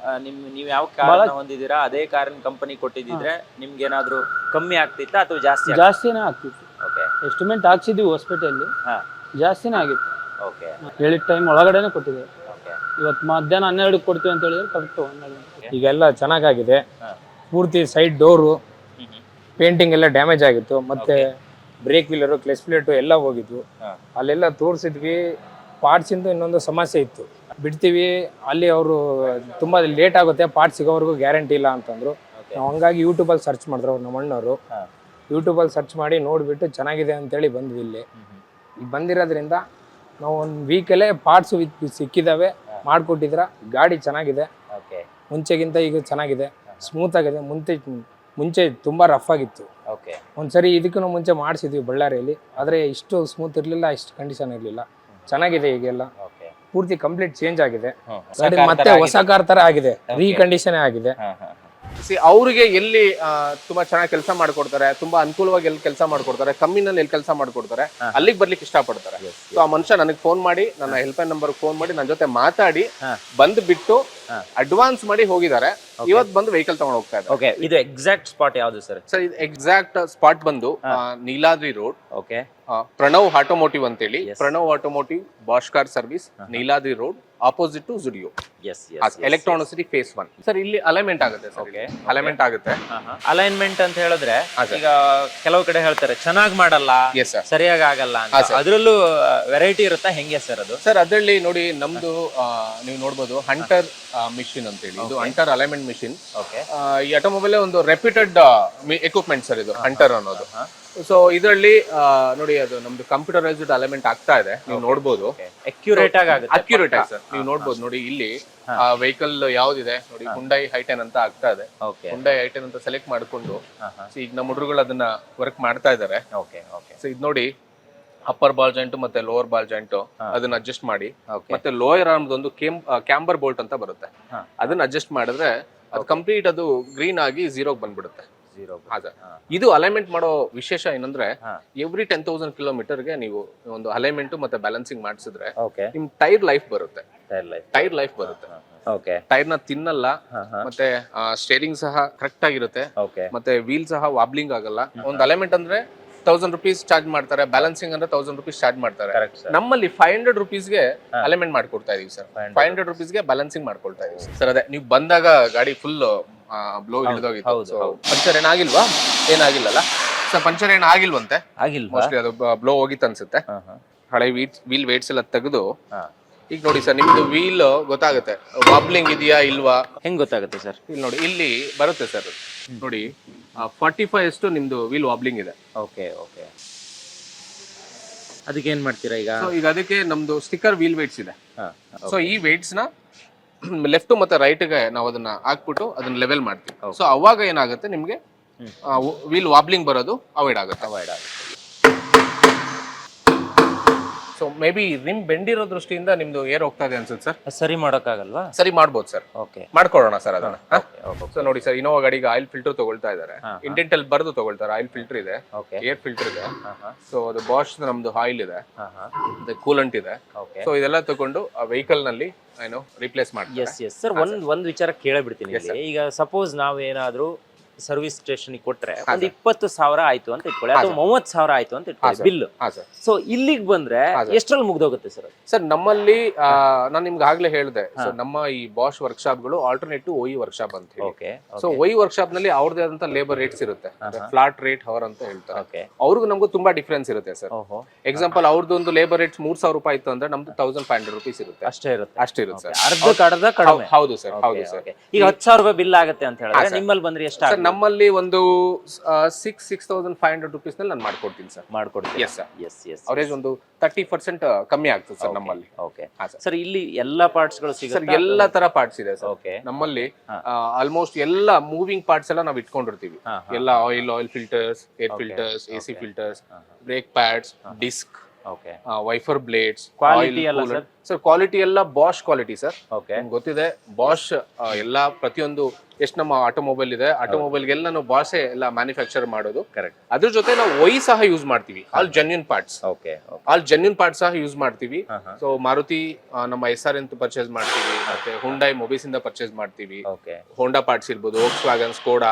S1: ಆ, ನಿಮ್ ನೀವು ಯಾವ ಕಾರನ್ನ ಹೊಂದಿದ್ದೀರಾ? ಅದೇ ಕಾರಿನ ಕಂಪನಿ ಕೊಟ್ಟಿದ್ರೆ ನಿಮ್ಗೆ ಏನಾದ್ರು ಕಮ್ಮಿ ಆಗ್ತಿತ್ತಾ ಅಥವಾ ಜಾಸ್ತಿ
S6: ಜಾಸ್ತಿನೇ ಆಗ್ತಿತ್ತು.
S1: ಓಕೆ
S6: ಎಸ್ಟಿಮೇಟ್ ಹಾಕ್ಸಿದ್ದೀವಿ ಹಾಸ್ಪಿಟಲ್ಲಿ
S1: ಹಾ.
S6: ಜಾಸ್ತಿನೇ ಆಗಿತ್ತು.
S1: ಓಕೆ
S6: ಹೇಳಿದ ಟೈಮ್ ಒಳಗಡೆನೆ ಕೊಟ್ಟಿದ್ದೀವಿ
S1: ಓಕೆ
S6: ಇವತ್ತು ಮಧ್ಯಾಹ್ನ ಹನ್ನೆರಡಕ್ಕೆ ಕೊಡ್ತೀವಿ ಅಂತ ಹೇಳಿದ್ರೆ ಕರೆಕ್ಟು ಹನ್ನೆರಡು.
S3: ಈಗೆಲ್ಲ ಚೆನ್ನಾಗಾಗಿದೆ. ಪೂರ್ತಿ ಸೈಡ್ ಡೋರು ಪೇಂಟಿಂಗ್ ಎಲ್ಲ ಡ್ಯಾಮೇಜ್ ಆಗಿತ್ತು. ಮತ್ತೆ ಬ್ರೇಕ್ ವೀಲರು ಕ್ಲೆಸ್ ಪ್ಲೇಟು ಎಲ್ಲ ಹೋಗಿದ್ವು. ಅಲ್ಲೆಲ್ಲ ತೋರಿಸಿದ್ವಿ. ಪಾರ್ಟ್ಸ್ ಇಂದ ಇನ್ನೊಂದು ಸಮಸ್ಯೆ ಇತ್ತು. ಬಿಡ್ತೀವಿ ಅಲ್ಲಿ ಅವರು ತುಂಬಾ ಲೇಟ್ ಆಗುತ್ತೆ ಪಾರ್ಟ್ ಸಿಗೋವರೆಗೂ ಗ್ಯಾರಂಟಿ ಇಲ್ಲ ಅಂತಂದ್ರು. ನಾವು ಹಂಗಾಗಿ ಯೂಟ್ಯೂಬಲ್ಲಿ ಸರ್ಚ್ ಮಾಡಿದ್ರು ಅವ್ರು ನಮ್ಮ ಅಣ್ಣವರು. ಯೂಟ್ಯೂಬಲ್ಲಿ ಸರ್ಚ್ ಮಾಡಿ ನೋಡಿಬಿಟ್ಟು ಚೆನ್ನಾಗಿದೆ ಅಂತೇಳಿ ಬಂದ್ವಿ ಇಲ್ಲಿ. ಈಗ ಬಂದಿರೋದ್ರಿಂದ ನಾವು ಒಂದು ವೀಕಲ್ಲೇ ಪಾರ್ಟ್ಸ್ ಸಿಕ್ಕಿದ್ದಾವೆ ಮಾಡಿಕೊಟ್ಟಿದ್ರ ಗಾಡಿ ಚೆನ್ನಾಗಿದೆ. ಮುಂಚೆಗಿಂತ ಈಗ ಚೆನ್ನಾಗಿದೆ. ಸ್ಮೂತ್ ಆಗಿದೆ. ಮುಂಚೆ ಮುಂಚೆ ತುಂಬ ರಫ್ ಆಗಿತ್ತು.
S1: ಓಕೆ
S3: ಒಂದ್ಸರಿ ಇದಕ್ಕೂ ಮುಂಚೆ ಮಾಡಿಸಿದ್ವಿ ಬಳ್ಳಾರಿಯಲ್ಲಿ ಆದರೆ ಇಷ್ಟು ಸ್ಮೂತ್ ಇರಲಿಲ್ಲ ಇಷ್ಟು ಕಂಡೀಷನ್ ಇರಲಿಲ್ಲ. ಚೆನ್ನಾಗಿದೆ ಈಗೆಲ್ಲ. ಪೂರ್ತಿ ಕಂಪ್ಲೀಟ್ ಚೇಂಜ್ ಆಗಿದೆ. ಮತ್ತೆ ಹೊಸ ಕಾರ್ ತರ ಆಗಿದೆ. ರೀಕಂಡೀಷನ್ ಆಗಿದೆ.
S2: ಸಿ ಅವರಿಗೆ ಎಲ್ಲಿ ತುಂಬಾ ಚೆನ್ನಾಗಿ ಕೆಲಸ ಮಾಡ್ಕೊಡ್ತಾರೆ ತುಂಬಾ ಅನುಕೂಲವಾಗಿ ಎಲ್ಲಿ ಕೆಲಸ ಮಾಡ್ಕೊಡ್ತಾರೆ ಕಮ್ಮಿನಲ್ಲಿ ಎಲ್ಲಿ ಕೆಲಸ ಮಾಡ್ಕೊಡ್ತಾರೆ ಅಲ್ಲಿಗೆ ಬರ್ಲಿಕ್ಕೆ ಇಷ್ಟಪಡ್ತಾರೆ. ಸೊ ಆ ಮನುಷ್ಯ ನನಗೆ ಫೋನ್ ಮಾಡಿ ನನ್ನ ಹೆಲ್ಪ್ ಲೈನ್ ನಂಬರ್ ಫೋನ್ ಮಾಡಿ ನನ್ನ ಜೊತೆ ಮಾತಾಡಿ ಬಂದ್ ಬಿಟ್ಟು ಅಡ್ವಾನ್ಸ್ ಮಾಡಿ ಹೋಗಿದ್ದಾರೆ. ಇವತ್ತು ಬಂದು ವೆಹಿಕಲ್ ತಗೊಂಡು ಹೋಗ್ತಾ ಇದ್ದಾರೆ.
S1: ಓಕೆ ಇದು ಎಕ್ಸಾಕ್ಟ್ ಸ್ಪಾಟ್ ಯಾವುದು ಸರ್
S2: ಸರ್ ಇದು ಎಕ್ಸಾಕ್ಟ್ ಸ್ಪಾಟ್ ಬಂದು Neeladri road
S1: okay
S2: Pranav automotive ಅಂತೇಳಿ. Pranav automotive Bosch car service Neeladri road opposite to Zudio
S1: S
S2: Electronic City phase one sir ಇಲ್ಲಿ ಅಲೈನ್ಮೆಂಟ್ ಆಗುತ್ತೆ ಸರ್
S1: Okay.
S2: ಅಲೈನ್ಮೆಂಟ್ ಆಗುತ್ತೆ.
S1: Alignment ಅಂತ ಹೇಳಿದ್ರೆ ಈಗ ಕೆಲವು ಕಡೆ ಹೇಳ್ತಾರೆ ಚೆನ್ನಾಗಿ ಮಾಡಲ್ಲ ಸರಿಯಾಗಿ ಆಗಲ್ಲ ಅಂತ. ಅದರಲ್ಲೂ ವೆರೈಟಿ ಇರುತ್ತಾ? ಹೆಂಗೆ ಸರ್ ಅದು?
S2: ಸರ್ ಅದರಲ್ಲಿ ನೋಡಿ ನಮ್ದು ನೀವು ನೋಡ್ಬೋದು ಹಂಟರ್ ಮಿಷಿನ್ ಅಂತೇಳಿ. ಇದು ಹಂಟರ್ ಅಲೈನ್ಮೆಂಟ್ ಮಿಷಿನ್
S1: ಓಕೆ
S2: ಈ ಆಟೋಮೊಬೈಲ್ ಒಂದು ರೆಪ್ಯೂಟೆಡ್ ಎಕ್ವಿಪ್ಮೆಂಟ್ ಸರ್ ಇದು ಹಂಟರ್ ಅನ್ನೋದು. ಸೊ ಇದರಲ್ಲಿ ನೋಡಿ ಅದು ನಮ್ದು ಕಂಪ್ಯೂಟರೈಸ್ಡ್ ಅಲೈನ್ಮೆಂಟ್ ಆಗ್ತಾ ಇದೆ. ನೀವು ನೋಡ್ಬೋದು.
S1: ಅಕ್ಯುರೇಟ್ ಆಗಿ ಆಗುತ್ತೆ
S2: ಅಕ್ಯುರೇಟ್ ಆಗಿ ಸರ್. ನೀವು ನೋಡ್ಬೋದು ನೋಡಿ ಇಲ್ಲಿ ವೆಹಿಕಲ್ ಯಾವ್ದಿದೆ? ನೋಡಿ ಹುಂಡೈ ಹೈಟೆನ್ ಅಂತ ಆಗ್ತಾ ಇದೆ. ಹುಂಡೈ ಹೈಟೆನ್ ಅಂತ ಸೆಲೆಕ್ಟ್ ಮಾಡ್ಕೊಂಡು ಈಗ ನಮ್ಮ ಹುಡುಗರುಗಳು ಅದನ್ನ ವರ್ಕ್ ಮಾಡ್ತಾ ಇದ್ದಾರೆ
S1: ಓಕೆ ಓಕೆ
S2: ಸೊ ಇದು ನೋಡಿ ಅಪ್ಪರ್ ಬಾಲ್ ಜಾಯಿಂಟ್ ಮತ್ತೆ ಲೋವರ್ ಬಾಲ್ ಜಾಯಿಂಟ್ ಅದನ್ನ ಅಡ್ಜಸ್ಟ್ ಮಾಡಿ. ಮತ್ತೆ ಲೋಯರ್ ಆರ್ಮ್ ಒಂದು ಕ್ಯಾಂಬರ್ ಬೋಲ್ಟ್ ಅಂತ ಬರುತ್ತೆ. ಅದನ್ನ ಅಡ್ಜಸ್ಟ್ ಮಾಡಿದ್ರೆ ಅದು ಕಂಪ್ಲೀಟ್ ಅದು ಗ್ರೀನ್ ಆಗಿ ಝೀರೋಗೆ ಬಂದ್ಬಿಡುತ್ತೆ. ಹಾ ಸರ್ ಇದು ಅಲೈನ್ಮೆಂಟ್ ಮಾಡೋ ವಿಶೇಷ ಏನಂದ್ರೆ. ಎವ್ರಿ ಟೆನ್ ತೌಸಂಡ್ ಕಿಲೋಮೀಟರ್ಗೆ ನೀವು ಒಂದು ಅಲೈನ್ಮೆಂಟ್ ಮತ್ತೆ ಬ್ಯಾಲೆನ್ಸಿಂಗ್ ಮಾಡಿಸಿದ್ರೆ ನಿಮ್ ಟೈರ್ ಲೈಫ್ ಬರುತ್ತೆ.
S1: ಟೈರ್ ಲೈಫ್
S2: ಬರುತ್ತೆ. ಟೈರ್ನ ತಿನ್ನಲ್ಲ ಮತ್ತೆ ಸ್ಟೇರಿಂಗ್ ಸಹ ಕರೆಕ್ಟ್ ಆಗಿರುತ್ತೆ. ಮತ್ತೆ ವೀಲ್ ಸಹ ವಾಬ್ಲಿಂಗ್ ಆಗಲ್ಲ. ಒಂದು ಅಲೈನ್ಮೆಂಟ್ ಅಂದ್ರೆ ತೌಸಂಡ್ ರುಪೀಸ್ ಚಾರ್ಜ್ ಮಾಡ್ತಾರೆ ಬ್ಯಾಲೆನ್ಸಿಂಗ್ ಅಂದ್ರೆ ತೌಸಂಡ್ ರುಪೀಸ್ ಚಾರ್ಜ್ ಮಾಡ್ತಾರೆ. ನಮ್ಮಲ್ಲಿ ಫೈವ್ ಹಂಡ್ರೆಡ್ ರುಪೀಸ್ಗೆ ಅಲೈನ್ಮೆಂಟ್ ಮಾಡ್ಕೊಡ್ತಾ ಇದೀವಿ ಸರ್ ಫೈವ್ ಹಂಡ್ರೆಡ್ ರುಪೀಸ್ಗೆ ಬ್ಯಾಲೆನ್ಸಿಂಗ್ ಮಾಡ್ಕೊಳ್ತಾ ಇದೀವಿ ಸರ್ ಅದೇ ನೀವು ಬಂದಾಗ ಗಾಡಿ ಫುಲ್ ಬ್ಲೋ ಹಿಡಿದೋಗಿತ್ತು
S1: ಹೌದು,
S2: ಪಂಚರ್ ಏನಾಗಿಲ್ವಾ ಏನಾಗಿಲ್ಲಲ್ಲ ಸರ್ ಪಂಚರ್ ಏನಾಗಿಲ್ವಂತೆ
S1: ಆಗಿಲ್ವಾ?
S2: ಮೋಸ್ಟ್ಲಿ ಅದು ಬ್ಲೋ ಹೋಗಿತ್ತು ಅನ್ಸುತ್ತೆ.
S1: ಹಾ ಹಾ.
S2: ಹಳೆ ವೀಟ್ ವೀಲ್ ವೇಟ್ಸ್ ಎಲ್ಲ ತೆಗೆದು
S1: ಹಾ.
S2: ಈಗ ನೋಡಿ ಸರ್ ನಿಮ್ದು ವೀಲ್ ಗೊತ್ತಾಗುತ್ತೆ. ವಾಬ್ಲಿಂಗ್ ಇದೆಯಾ ಇಲ್ವಾ?
S1: ಹೆಂಗ್ ಗೊತ್ತಾಗುತ್ತೆ ಸರ್?
S2: ಇಲ್ಲಿ ನೋಡಿ ಇಲ್ಲಿ ಬರುತ್ತೆ ಸರ್ ನೋಡಿ ಫಾರ್ಟಿ ಫೈವ್ ಅಷ್ಟು ನಿಮ್ದು ವೀಲ್ ವಾಬ್ಲಿಂಗ್ ಇದೆ.
S1: Okay okay. ಅದಕ್ಕೆ ಏನ್ ಮಾಡ್ತೀರಾ ಈಗ?
S2: ಸೊ ಈಗ ಅದಕ್ಕೆ ನಮ್ದು ಸ್ಟಿಕ್ಕರ್ ವೀಲ್ ವೇಟ್ಸ್ ಇದೆ.
S1: ಹಾ
S2: ಸೊ ಈ ವೇಟ್ಸ್ನ ಲೆಫ್ಟ್ ಮತ್ತೆ ರೈಟ್ಗೆ ನಾವು ಅದನ್ನ ಹಾಕ್ಬಿಟ್ಟು ಅದನ್ನ ಲೆವೆಲ್ ಮಾಡ್ತೀವಿ. ಸೊ ಅವಾಗ ಏನಾಗುತ್ತೆ ನಿಮ್ಗೆ ವೀಲ್ ವಾಬ್ಲಿಂಗ್ ಬರೋದು ಅವಾಯ್ಡ್ ಆಗುತ್ತೆ. ಅವಾಯ್ಡ್ ಆಗುತ್ತೆ. ಸೊ ಮೇ ಬಿ ರಿಮ್ ಬೆಂಡಿರೋ ದೃಷ್ಟಿಯಿಂದ ನಿಮ್ದು ಏರ್ ಹೋಗ್ತಾ ಇದೆ ಅನ್ಸುತ್ತೆ ಸರ್
S1: ಸರಿ ಮಾಡೋಕ್ಕಾಗಲ್ವಾ?
S2: ಸರಿ ಮಾಡ್ಬೋದು ಸರ್
S1: ಓಕೆ
S2: ಮಾಡ್ಕೊಡೋಣ ಸರ್ ಅದನ್ನ ಸೊ ನೋಡಿ ಸರ್ ಇನೋವಾ ಗಾಡಿಗೆ ಆಯಿಲ್ ಫಿಲ್ಟರ್ ತಗೊಳ್ತಾ ಇದ್ದಾರೆ
S1: ಇಂಡಿಯನ್
S2: ಇಂಡೆಂಟ್ ಅಲ್ಲಿ ಬರೆದು ತಗೊಳ್ತಾರೆ ಆಯಿಲ್ ಫಿಲ್ಟರ್ ಇದೆ. ಏರ್ ಫಿಲ್ಟರ್ ಇದೆ. ಸೊ ಅದು ಬಾಶ್ ನಮ್ದು ಆಯಿಲ್ ಇದೆ.
S1: ಹಾಂ ಹಾಂ.
S2: ಮತ್ತೆ ಕೂಲಂಟ್ ಇದೆ. ಸೊ ಇದೆಲ್ಲ ತಗೊಂಡು ಆ ವೆಹಿಕಲ್ನಲ್ಲಿ ಏನು ರಿಪ್ಲೇಸ್ ಮಾಡಿ
S1: ಎಸ್ ಎಸ್ ಸರ್ ಒಂದ್ ಒಂದ್ ವಿಚಾರ ಕೇಳಬಿಡ್ತೀನಿ ಇಲ್ಲಿ ಈಗ ಸಪೋಸ್ ನಾವೇನಾದ್ರೂ ಸರ್ವಿಸ್ ಸ್ಟೇಷನ್ಗೆ ಕೊಟ್ರೆ ಒಂದ್ ಇಪ್ಪತ್ತು ಸಾವಿರ ಆಯ್ತು ಅಂತ ಇಟ್ಕೊಳ್ಳಿ. ಅಥವಾ ಮೂವತ್ ಸಾವಿರ ಆಯ್ತು ಅಂತ ಇಟ್ಕೊಳ್ಳಿ ಬಿಲ್ ಸೊ ಇಲ್ಲಿಗೆ ಬಂದ್ರೆ ಎಷ್ಟ್ರಲ್ಲಿ ಮುಗ್ದೋಗುತ್ತೆ ಸರ್
S2: ಸರ್ ನಮ್ಮಲ್ಲಿ ನಾನು ನಿಮ್ಗೆ ಆಗ್ಲೇ ಹೇಳಿದೆ. ಸೊ ನಮ್ಮ ಈ ಬಾಶ್ ವರ್ಕ್ಶಾಪ್ಗಳು ಆಲ್ಟರ್ನೇಟಿವ್ ಒಯಿ ವರ್ಕ್ಶಾಪ್ ಅಂತ ಹೇಳಿ.
S1: ಓಕೆ
S2: ಸೊ ಒಯ್ ವರ್ಕ್ಶಾಪ್ನಲ್ಲಿ ಅವ್ರದೇ ಆದಂತ ಲೇಬರ್ ರೇಟ್ಸ್ ಇರುತ್ತೆ. ಫ್ಲಾಟ್ ರೇಟ್ ಅವರ್ ಅಂತ ಹೇಳ್ತಾರೆ. ಅವ್ರಿಗೂ ನಮಗೂ ತುಂಬಾ ಡಿಫ್ರೆನ್ಸ್ ಇರುತ್ತೆ ಸರ್. ಎಕ್ಸಾಂಪಲ್ ಅವ್ರದ್ದು ಒಂದು ಲೇಬರ್ ರೇಟ್ಸ್ ಮೂರ್ ಸಾವಿರ ರೂಪಾಯಿ ಇತ್ತು ಅಂದ್ರೆ ನಮ್ದು ತೌಸಂಡ್ ಫೈವ್ ಹಂಡ್ರೆಡ್ ರುಪೀಸ್ ಇರುತ್ತೆ.
S1: ಅಷ್ಟೇ ಇರುತ್ತೆ.
S2: ಸರ್.
S1: ಅರ್ಧಕ್ಕೆ ಅರ್ಧ ಕಡಿಮೆ.
S2: ಹೌದು ಸರ್. ಹೌದು ಸರ್.
S1: ಈಗ ಹತ್ತು ಸಾವಿರ ರೂಪಾಯಿ ಬಿಲ್ ಆಗುತ್ತೆ ಅಂತ ಹೇಳಿದ್ರೆ ನಿಮ್ಮಲ್ಲಿ ಬಂದ್ರೆ
S2: ಸರ್
S1: ಎಷ್ಟು
S2: ನಮ್ಮಲ್ಲಿ ಒಂದು six six thousand five hundred ರುಪೀಸ್ನಲ್ಲಿ ನಾನು ಮಾಡ್ಕೊಡ್ತೀನಿ ಸರ್.
S1: ಮಾಡ್ಕೊಡ್ತೀನಿ
S2: yes sir
S1: yes yes
S2: average ಒಂದು ತರ್ಟಿ ಪರ್ಸೆಂಟ್ ಕಮ್ಮಿ ಆಗ್ತದೆ ಸರ್ ನಮ್ಮಲ್ಲಿ.
S1: Okay
S2: sir.
S1: ಸರ್ ಇಲ್ಲಿ ಎಲ್ಲಾ ಪಾರ್ಟ್ಸ್ಗಳು
S2: ಸರ್
S1: ಸಿಗುತ್ತೆ?
S2: ಎಲ್ಲಾ ತರ ಪಾರ್ಟ್ಸ್ ಇದೆ ಸರ್.
S1: ಓಕೆ
S2: ನಮ್ಮಲ್ಲಿ ಆಲ್ಮೋಸ್ಟ್ ಎಲ್ಲ ಮೂವಿಂಗ್ ಪಾರ್ಟ್ಸ್ ಎಲ್ಲ ನಾವು ಇಟ್ಕೊಂಡಿರ್ತೀವಿ. ಎಲ್ಲ oil oil filters air filters A C filters brake pads disc
S1: okay
S2: wiper blades
S1: quality ಎಲ್ಲ sir?
S2: ಸರ್ ಕ್ವಾಲಿಟಿ ಎಲ್ಲ ಬಾಷ್ ಕ್ವಾಲಿಟಿ ಸರ್.
S1: ಓಕೆ
S2: ಗೊತ್ತಿದೆ ಬಾಷ್ ಎಲ್ಲ ಪ್ರತಿಯೊಂದು ಎಷ್ಟು ನಮ್ಮ ಆಟೋಮೊಬೈಲ್ ಇದೆ ಆಟೋಮೊಬೈಲ್ಗೆಲ್ಲ ನಾವು ಬಾಷೇ ಎಲ್ಲ ಮ್ಯಾನುಫ್ಯಾಕ್ಚರ್ ಮಾಡೋದು.
S1: ಕರೆಕ್ಟ್
S2: ಅದ್ರ ಜೊತೆ ನಾವು ವೈ ಸಹ ಯೂಸ್ ಮಾಡ್ತೀವಿ. All genuine parts
S1: okay
S2: all genuine parts ಸಹ ಯೂಸ್ ಮಾಡ್ತೀವಿ. ಸೊ ಮಾರುತಿ ನಮ್ಮ ಎಸ್ ಆರ್ ಅಂತ ಪರ್ಚೇಸ್ ಮಾಡ್ತೀವಿ. ಮತ್ತೆ ಹುಂಡೈ ಮೊಬೈಸ್ ಇಂದ ಪರ್ಚೇಸ್ ಮಾಡ್ತೀವಿ.
S1: ಓಕೆ
S2: ಹೋಂಡಾ ಪಾರ್ಟ್ಸ್ ಇರ್ಬೋದು Volkswagen Skoda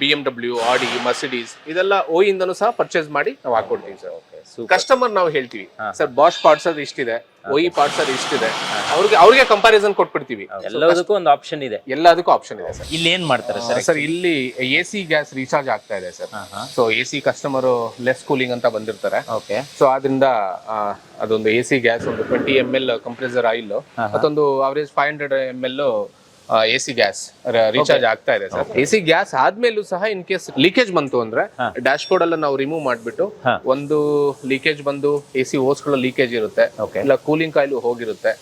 S2: B M W Audi Mercedes ಇದೆಲ್ಲ ಓ ಇಂದನು ಸಹ ಪರ್ಚೇಸ್ ಮಾಡಿ ನಾವು ಹಾಕೊಡ್ತೀವಿ ಸರ್
S1: ಓಕೆ
S2: ಕಸ್ಟಮರ್ ನಾವು ಹೇಳ್ತೀವಿ. ಸರ್ ಬಾಷ್ ಪಾರ್ಟ್ಸ್ ಅದು ಇಷ್ಟಿದೆ. ಓಯಿ ಪಾರ್ಟ್ಸ್ ಅದು ಇಷ್ಟಿದೆ. ಅವ್ರಿಗೆ ಅವ್ರಿಗೆ ಕಂಪಾರಿಸನ್ ಕೊಟ್ಬಿಡ್ತೀವಿ.
S1: ಎಲ್ಲದಕ್ಕೂ ಒಂದು ಆಪ್ಷನ್ ಇದೆ.
S2: ಎಲ್ಲದಕ್ಕೂ ಆಪ್ಷನ್ ಇದೆ ಸರ್
S1: ಇಲ್ಲಿ ಏನ್ ಮಾಡ್ತಾರೆ ಸರ್
S2: ಸರ್ ಇಲ್ಲಿ ಎ ಸಿ ಗ್ಯಾಸ್ ರೀಚಾರ್ಜ್ ಆಗ್ತಾ ಇದೆ sir so A C customer less cooling ಅಂತ ಬಂದಿರ್ತಾರೆ.
S1: ಓಕೆ
S2: ಸೊ ಆದ್ರಿಂದ ಅದೊಂದು ಎ ಸಿ ಗ್ಯಾಸ್ ಒಂದು twenty M L compressor oil ಮತ್ತೊಂದು average five hundred M L A C gas recharge ಆಗ್ತಾ ಇದೆ ಸರ್. ಎ ಸಿ ಗ್ಯಾಸ್ ಆದ್ಮೇಲೂ ಸಹ ಇನ್ ಕೇಸ್ ಲೀಕೇಜ್ ಬಂತು ಅಂದ್ರೆ ಡ್ಯಾಶ್ ಬೋರ್ಡ್ ಅಲ್ಲ ನಾವು ರಿಮೂವ್ ಮಾಡ್ಬಿಟ್ಟು ಒಂದು ಲೀಕೇಜ್ ಬಂದು ಎ ಸಿ ಗಳ ಲೀಕೇಜ್ ಇರುತ್ತೆ. ಇಲ್ಲ ಕೂಲಿಂಗ್ ಕಾಯಿಲು ಹೋಗಿರುತ್ತೆ.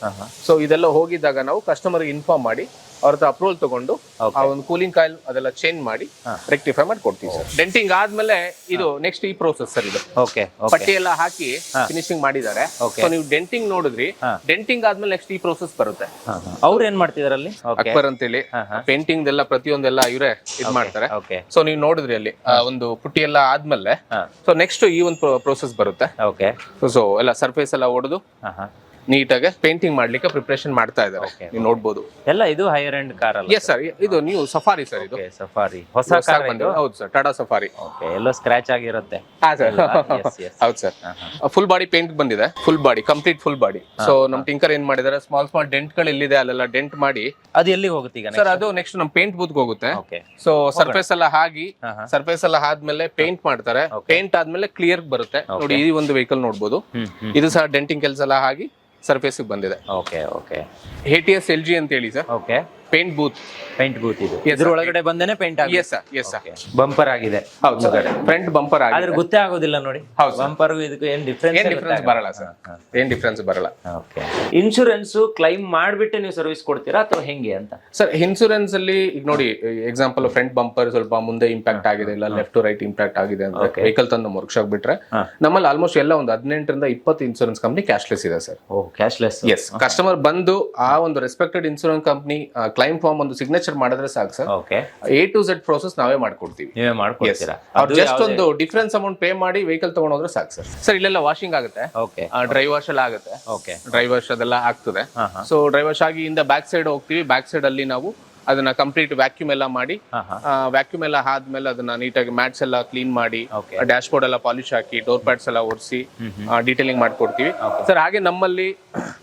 S2: ಸೊ ಇದೆಲ್ಲ ಹೋಗಿದ್ದಾಗ ನಾವು ಕಸ್ಟಮರ್ ಇನ್ಫಾರ್ಮ್ ಮಾಡಿ ಅವ್ರ ಹತ್ರ ಅಪ್ರೂವಲ್ ತಗೊಂಡು ಆ ಒಂದು ಕೂಲಿಂಗ್ ಕಾಯಿಲ್ ಅದೆಲ್ಲ ಚೇಂಜ್ ಮಾಡಿ ರೆಕ್ಟಿಫೈ ಮಾಡಿ ಕೊಡ್ತೀವಿ ಸರ್ ಡೆಂಟಿಂಗ್ ಆದ್ಮೇಲೆ ಇದು ನೆಕ್ಸ್ಟ್ ಈ ಪ್ರೋಸೆಸ್ ಸರ್ ಇದು.
S1: ಓಕೆ
S2: ಪಟ್ಟಿ ಎಲ್ಲ ಹಾಕಿ ಫಿನಿಶಿಂಗ್ ಮಾಡಿದ್ದಾರೆ. ಸೊ ನೀವು ಡೆಂಟಿಂಗ್ ನೋಡಿದ್ರಿ. ಡೆಂಟಿಂಗ್ ಆದ್ಮೇಲೆ ನೆಕ್ಸ್ಟ್ ಈ ಪ್ರೋಸೆಸ್ ಬರುತ್ತೆ.
S1: ಅವ್ರು ಏನ್ ಮಾಡ್ತಿದಾರೆ ಅಲ್ಲಿ?
S2: ಅಕ್ಬರ್ ಅಂತೇಳಿ. ಪೇಂಟಿಂಗ್ ಎಲ್ಲ ಪ್ರತಿಯೊಂದೆಲ್ಲ ಇವರೇ ಇದ್ ಮಾಡ್ತಾರೆ. ಸೊ ನೀವು ನೋಡಿದ್ರಿ ಅಲ್ಲಿ ಒಂದು ಪುಟ್ಟಿ ಎಲ್ಲ ಆದ್ಮೇಲೆ. ಸೊ ನೆಕ್ಸ್ಟ್ ಈ ಒಂದು ಪ್ರೋಸೆಸ್ ಬರುತ್ತೆ.
S1: ಓಕೆ
S2: ಸೊ ಎಲ್ಲ ಸರ್ಫೇಸ್ ಎಲ್ಲ ಹೊಡೆದು ನೀಟಾಗಿ ಪೇಂಟಿಂಗ್ ಮಾಡ್ಲಿಕ್ಕೆ ಪ್ರಿಪರೇಷನ್ ಮಾಡ್ತಾ ಇದ್ದಾರೆ. ನೀವು ನೋಡ್ಬೋದು.
S1: ಎಲ್ಲ ಇದು ಹೈಯರ್ ಎಂಡ್ ಕಾರ್ ಅಲ್ಲ
S2: ಎಸ್ ಸರ್ ಇದು ನೀವು ಸಫಾರಿ ಸರ್ ಇದು.
S1: ಸಫಾರಿ ಹೊಸ ಕಾರ್
S2: ಬಂದಿದೆ. ಹೌದು ಸರ್ ಟಾಟಾ ಸಫಾರಿ
S1: ಓಕೆ ಎಲ್ಲೋ ಸ್ಕ್ರಾಚ್ ಆಗಿರುತ್ತೆ.
S2: ಹೌದು ಸರ್ ಫುಲ್ ಬಾಡಿ ಪೇಂಟ್ ಬಂದಿದೆ. Full body complete full body so ನಮ್ ಟಿಂಕರ್ ಏನ್ ಮಾಡಿದಾರೆ? ಸ್ಮಾಲ್ ಸ್ಮಾಲ್ ಡೆಂಟ್ಗಳು ಎಲ್ಲಿದೆ? ಅಲ್ಲೆಲ್ಲ ಡೆಂಟ್ ಮಾಡಿ.
S1: ಅದು ಎಲ್ಲಿ ಹೋಗುತ್ತೆ ಈಗ
S2: ಸರ್ ಅದು ನೆಕ್ಸ್ಟ್ ನಮ್ ಪೇಂಟ್ ಬೂತ್ ಹೋಗುತ್ತೆ. ಸೊ ಸರ್ಫೇಸ್ ಎಲ್ಲ
S1: ಹಾಗಿ.
S2: ಸರ್ಫೇಸ್ ಎಲ್ಲ ಆದ್ಮೇಲೆ ಪೇಂಟ್ ಮಾಡ್ತಾರೆ. ಪೇಂಟ್ ಆದ್ಮೇಲೆ ಕ್ಲಿಯರ್ ಬರುತ್ತೆ. ನೋಡಿ ಈ ಒಂದು ವೆಹಿಕಲ್ ನೋಡ್ಬೋದು.
S1: ಹ್ಮ್
S2: ಇದು ಸಹ ಡೆಂಟಿಂಗ್ ಕೆಲಸ ಎಲ್ಲ ಆಗಿ ಸರ್ಫೇಸ್ ಬಂದಿದೆ.
S1: Okay okay
S2: A T S L G ಅಂತ ಹೇಳಿ sir.
S1: Okay
S2: paint booth
S1: paint booth ಇದೆ. ಇದ್ರ ಒಳಗಡೆ ಬಂದೇನೆ ಪೇಂಟ್ ಆಗಿದೆ.
S2: Yes sir yes sir
S1: bumper ಆಗಿದೆ.
S2: ಹೌದು ಸರ್ ಫ್ರಂಟ್ ಬಂಪರ್
S1: ಆದ್ರೆ
S2: ಆಗಿದೆ.
S1: ಗೊತ್ತೇ ಆಗೋದಿಲ್ಲ ನೋಡಿ.
S2: ಹೌದು
S1: ಬಂಪರ್ ಇದಕ್ಕೆ ಏನ್ ಡಿಫ್ರೆನ್ಸ್
S2: ಏನು ಡಿಫ್ರೆನ್ಸ್ ಬರಲ್ಲ ಸರ್ ಏನ್ ಡಿಫ್ರೆನ್ಸ್ ಬರಲ್ಲ.
S1: ಓಕೆ ಇನ್ಶೂರೆನ್ಸ್ ಕ್ಲೈಮ್ ಮಾಡ್ಬಿಟ್ಟು ನೀವು ಸರ್ವಿಸ್ ಕೊಡ್ತೀರಾ ಅಥವಾ ಹೆಂಗೆ ಅಂತ?
S2: ಸರ್ ಇನ್ಶೂರೆನ್ಸ್ ಅಲ್ಲಿ ಈಗ ನೋಡಿ ಎಕ್ಸಾಂಪಲ್ ಫ್ರಂಟ್ ಬಂಪರ್ ಸ್ವಲ್ಪ ಮುಂದೆ ಇಂಪ್ಯಾಕ್ಟ್ ಆಗಿದೆ ಇಲ್ಲ ಲೆಫ್ಟ್ ರೈಟ್ ಇಂಪ್ಯಾಕ್ಟ್ ಆಗಿದೆ
S1: ಅಂತ.
S2: ವೆಹಿಕಲ್ ತಂದು ವರ್ಕ್ಶಾಪ್ ಬಿಟ್ರೆ ನಮ್ಮಲ್ಲಿ ಆಲ್ಮೋಸ್ಟ್ ಎಲ್ಲ ಒಂದು ಹದಿನೆಂಟರಿಂದ ಇಪ್ಪತ್ತು ಇನ್ಶೂರೆನ್ಸ್ ಕಂಪ್ನಿ ಕ್ಯಾಶ್ಲೆಸ್ ಇದೆ ಸರ್
S1: ಓ ಕ್ಯಾಶ್ಲೆಸ್
S2: ಎಸ್ ಕಸ್ಟಮರ್ ಬಂದು ಆ ಒಂದು respected insurance company claim form ಒಂದು ಸಿಗ್ನೇಚರ್ ಮಾಡಿದ್ರೆ ಸಾಕು sir.
S1: Okay
S2: A to Z process ನಾವೇ ಮಾಡ್ಕೊಡ್ತೀವಿ.
S1: ನೀವೇ ಮಾಡ್ಕೊಡ್ತೀರಾ?
S2: ಅವ್ರು ಜಸ್ಟ್ ಒಂದು ಡಿಫ್ರೆನ್ಸ್ ಅಮೌಂಟ್ ಪೇ ಮಾಡಿ ವೆಹಿಕಲ್ ತಗೊಂಡೋದ್ರೆ ಸಾಕು ಸರ್. ಸರ್ ಇಲ್ಲೆಲ್ಲ ವಾಷಿಂಗ್ ಆಗುತ್ತೆ.
S1: ಓಕೆ
S2: ಡ್ರೈ ವಾಶ್ ಎಲ್ಲ ಆಗುತ್ತೆ.
S1: ಓಕೆ
S2: ಡ್ರೈ ವಾಶ್ ಅದೆಲ್ಲ ಆಗ್ತದೆ. ಸೊ ಡ್ರೈ ವಾಶ್ ಆಗಿ ಇಂದ ಬ್ಯಾಕ್ ಸೈಡ್ ಹೋಗ್ತೀವಿ. ಬ್ಯಾಕ್ ಸೈಡ್ ಅಲ್ಲಿ ನಾವು ಅದನ್ನ ಕಂಪ್ಲೀಟ್ ವ್ಯಾಕ್ಯೂಮ್ ಎಲ್ಲ ಮಾಡಿ. ವ್ಯಾಕ್ಯೂಮ್ ಎಲ್ಲ ಆದ್ಮೇಲೆ ಅದನ್ನ ನೀಟಾಗಿ ಮ್ಯಾಟ್ಸ್ ಎಲ್ಲ ಕ್ಲೀನ್ ಮಾಡಿ. ಡ್ಯಾಶ್ ಬೋರ್ಡ್ ಎಲ್ಲ ಪಾಲಿಶ್ ಹಾಕಿ ಡೋರ್ ಪ್ಯಾಡ್ಸ್ ಎಲ್ಲ ಒರೆಸಿ ಡೀಟೇಲಿಂಗ್ ಮಾಡ್ಕೊಡ್ತೀವಿ. ಸರ್ ಹಾಗೆ ನಮ್ಮಲ್ಲಿ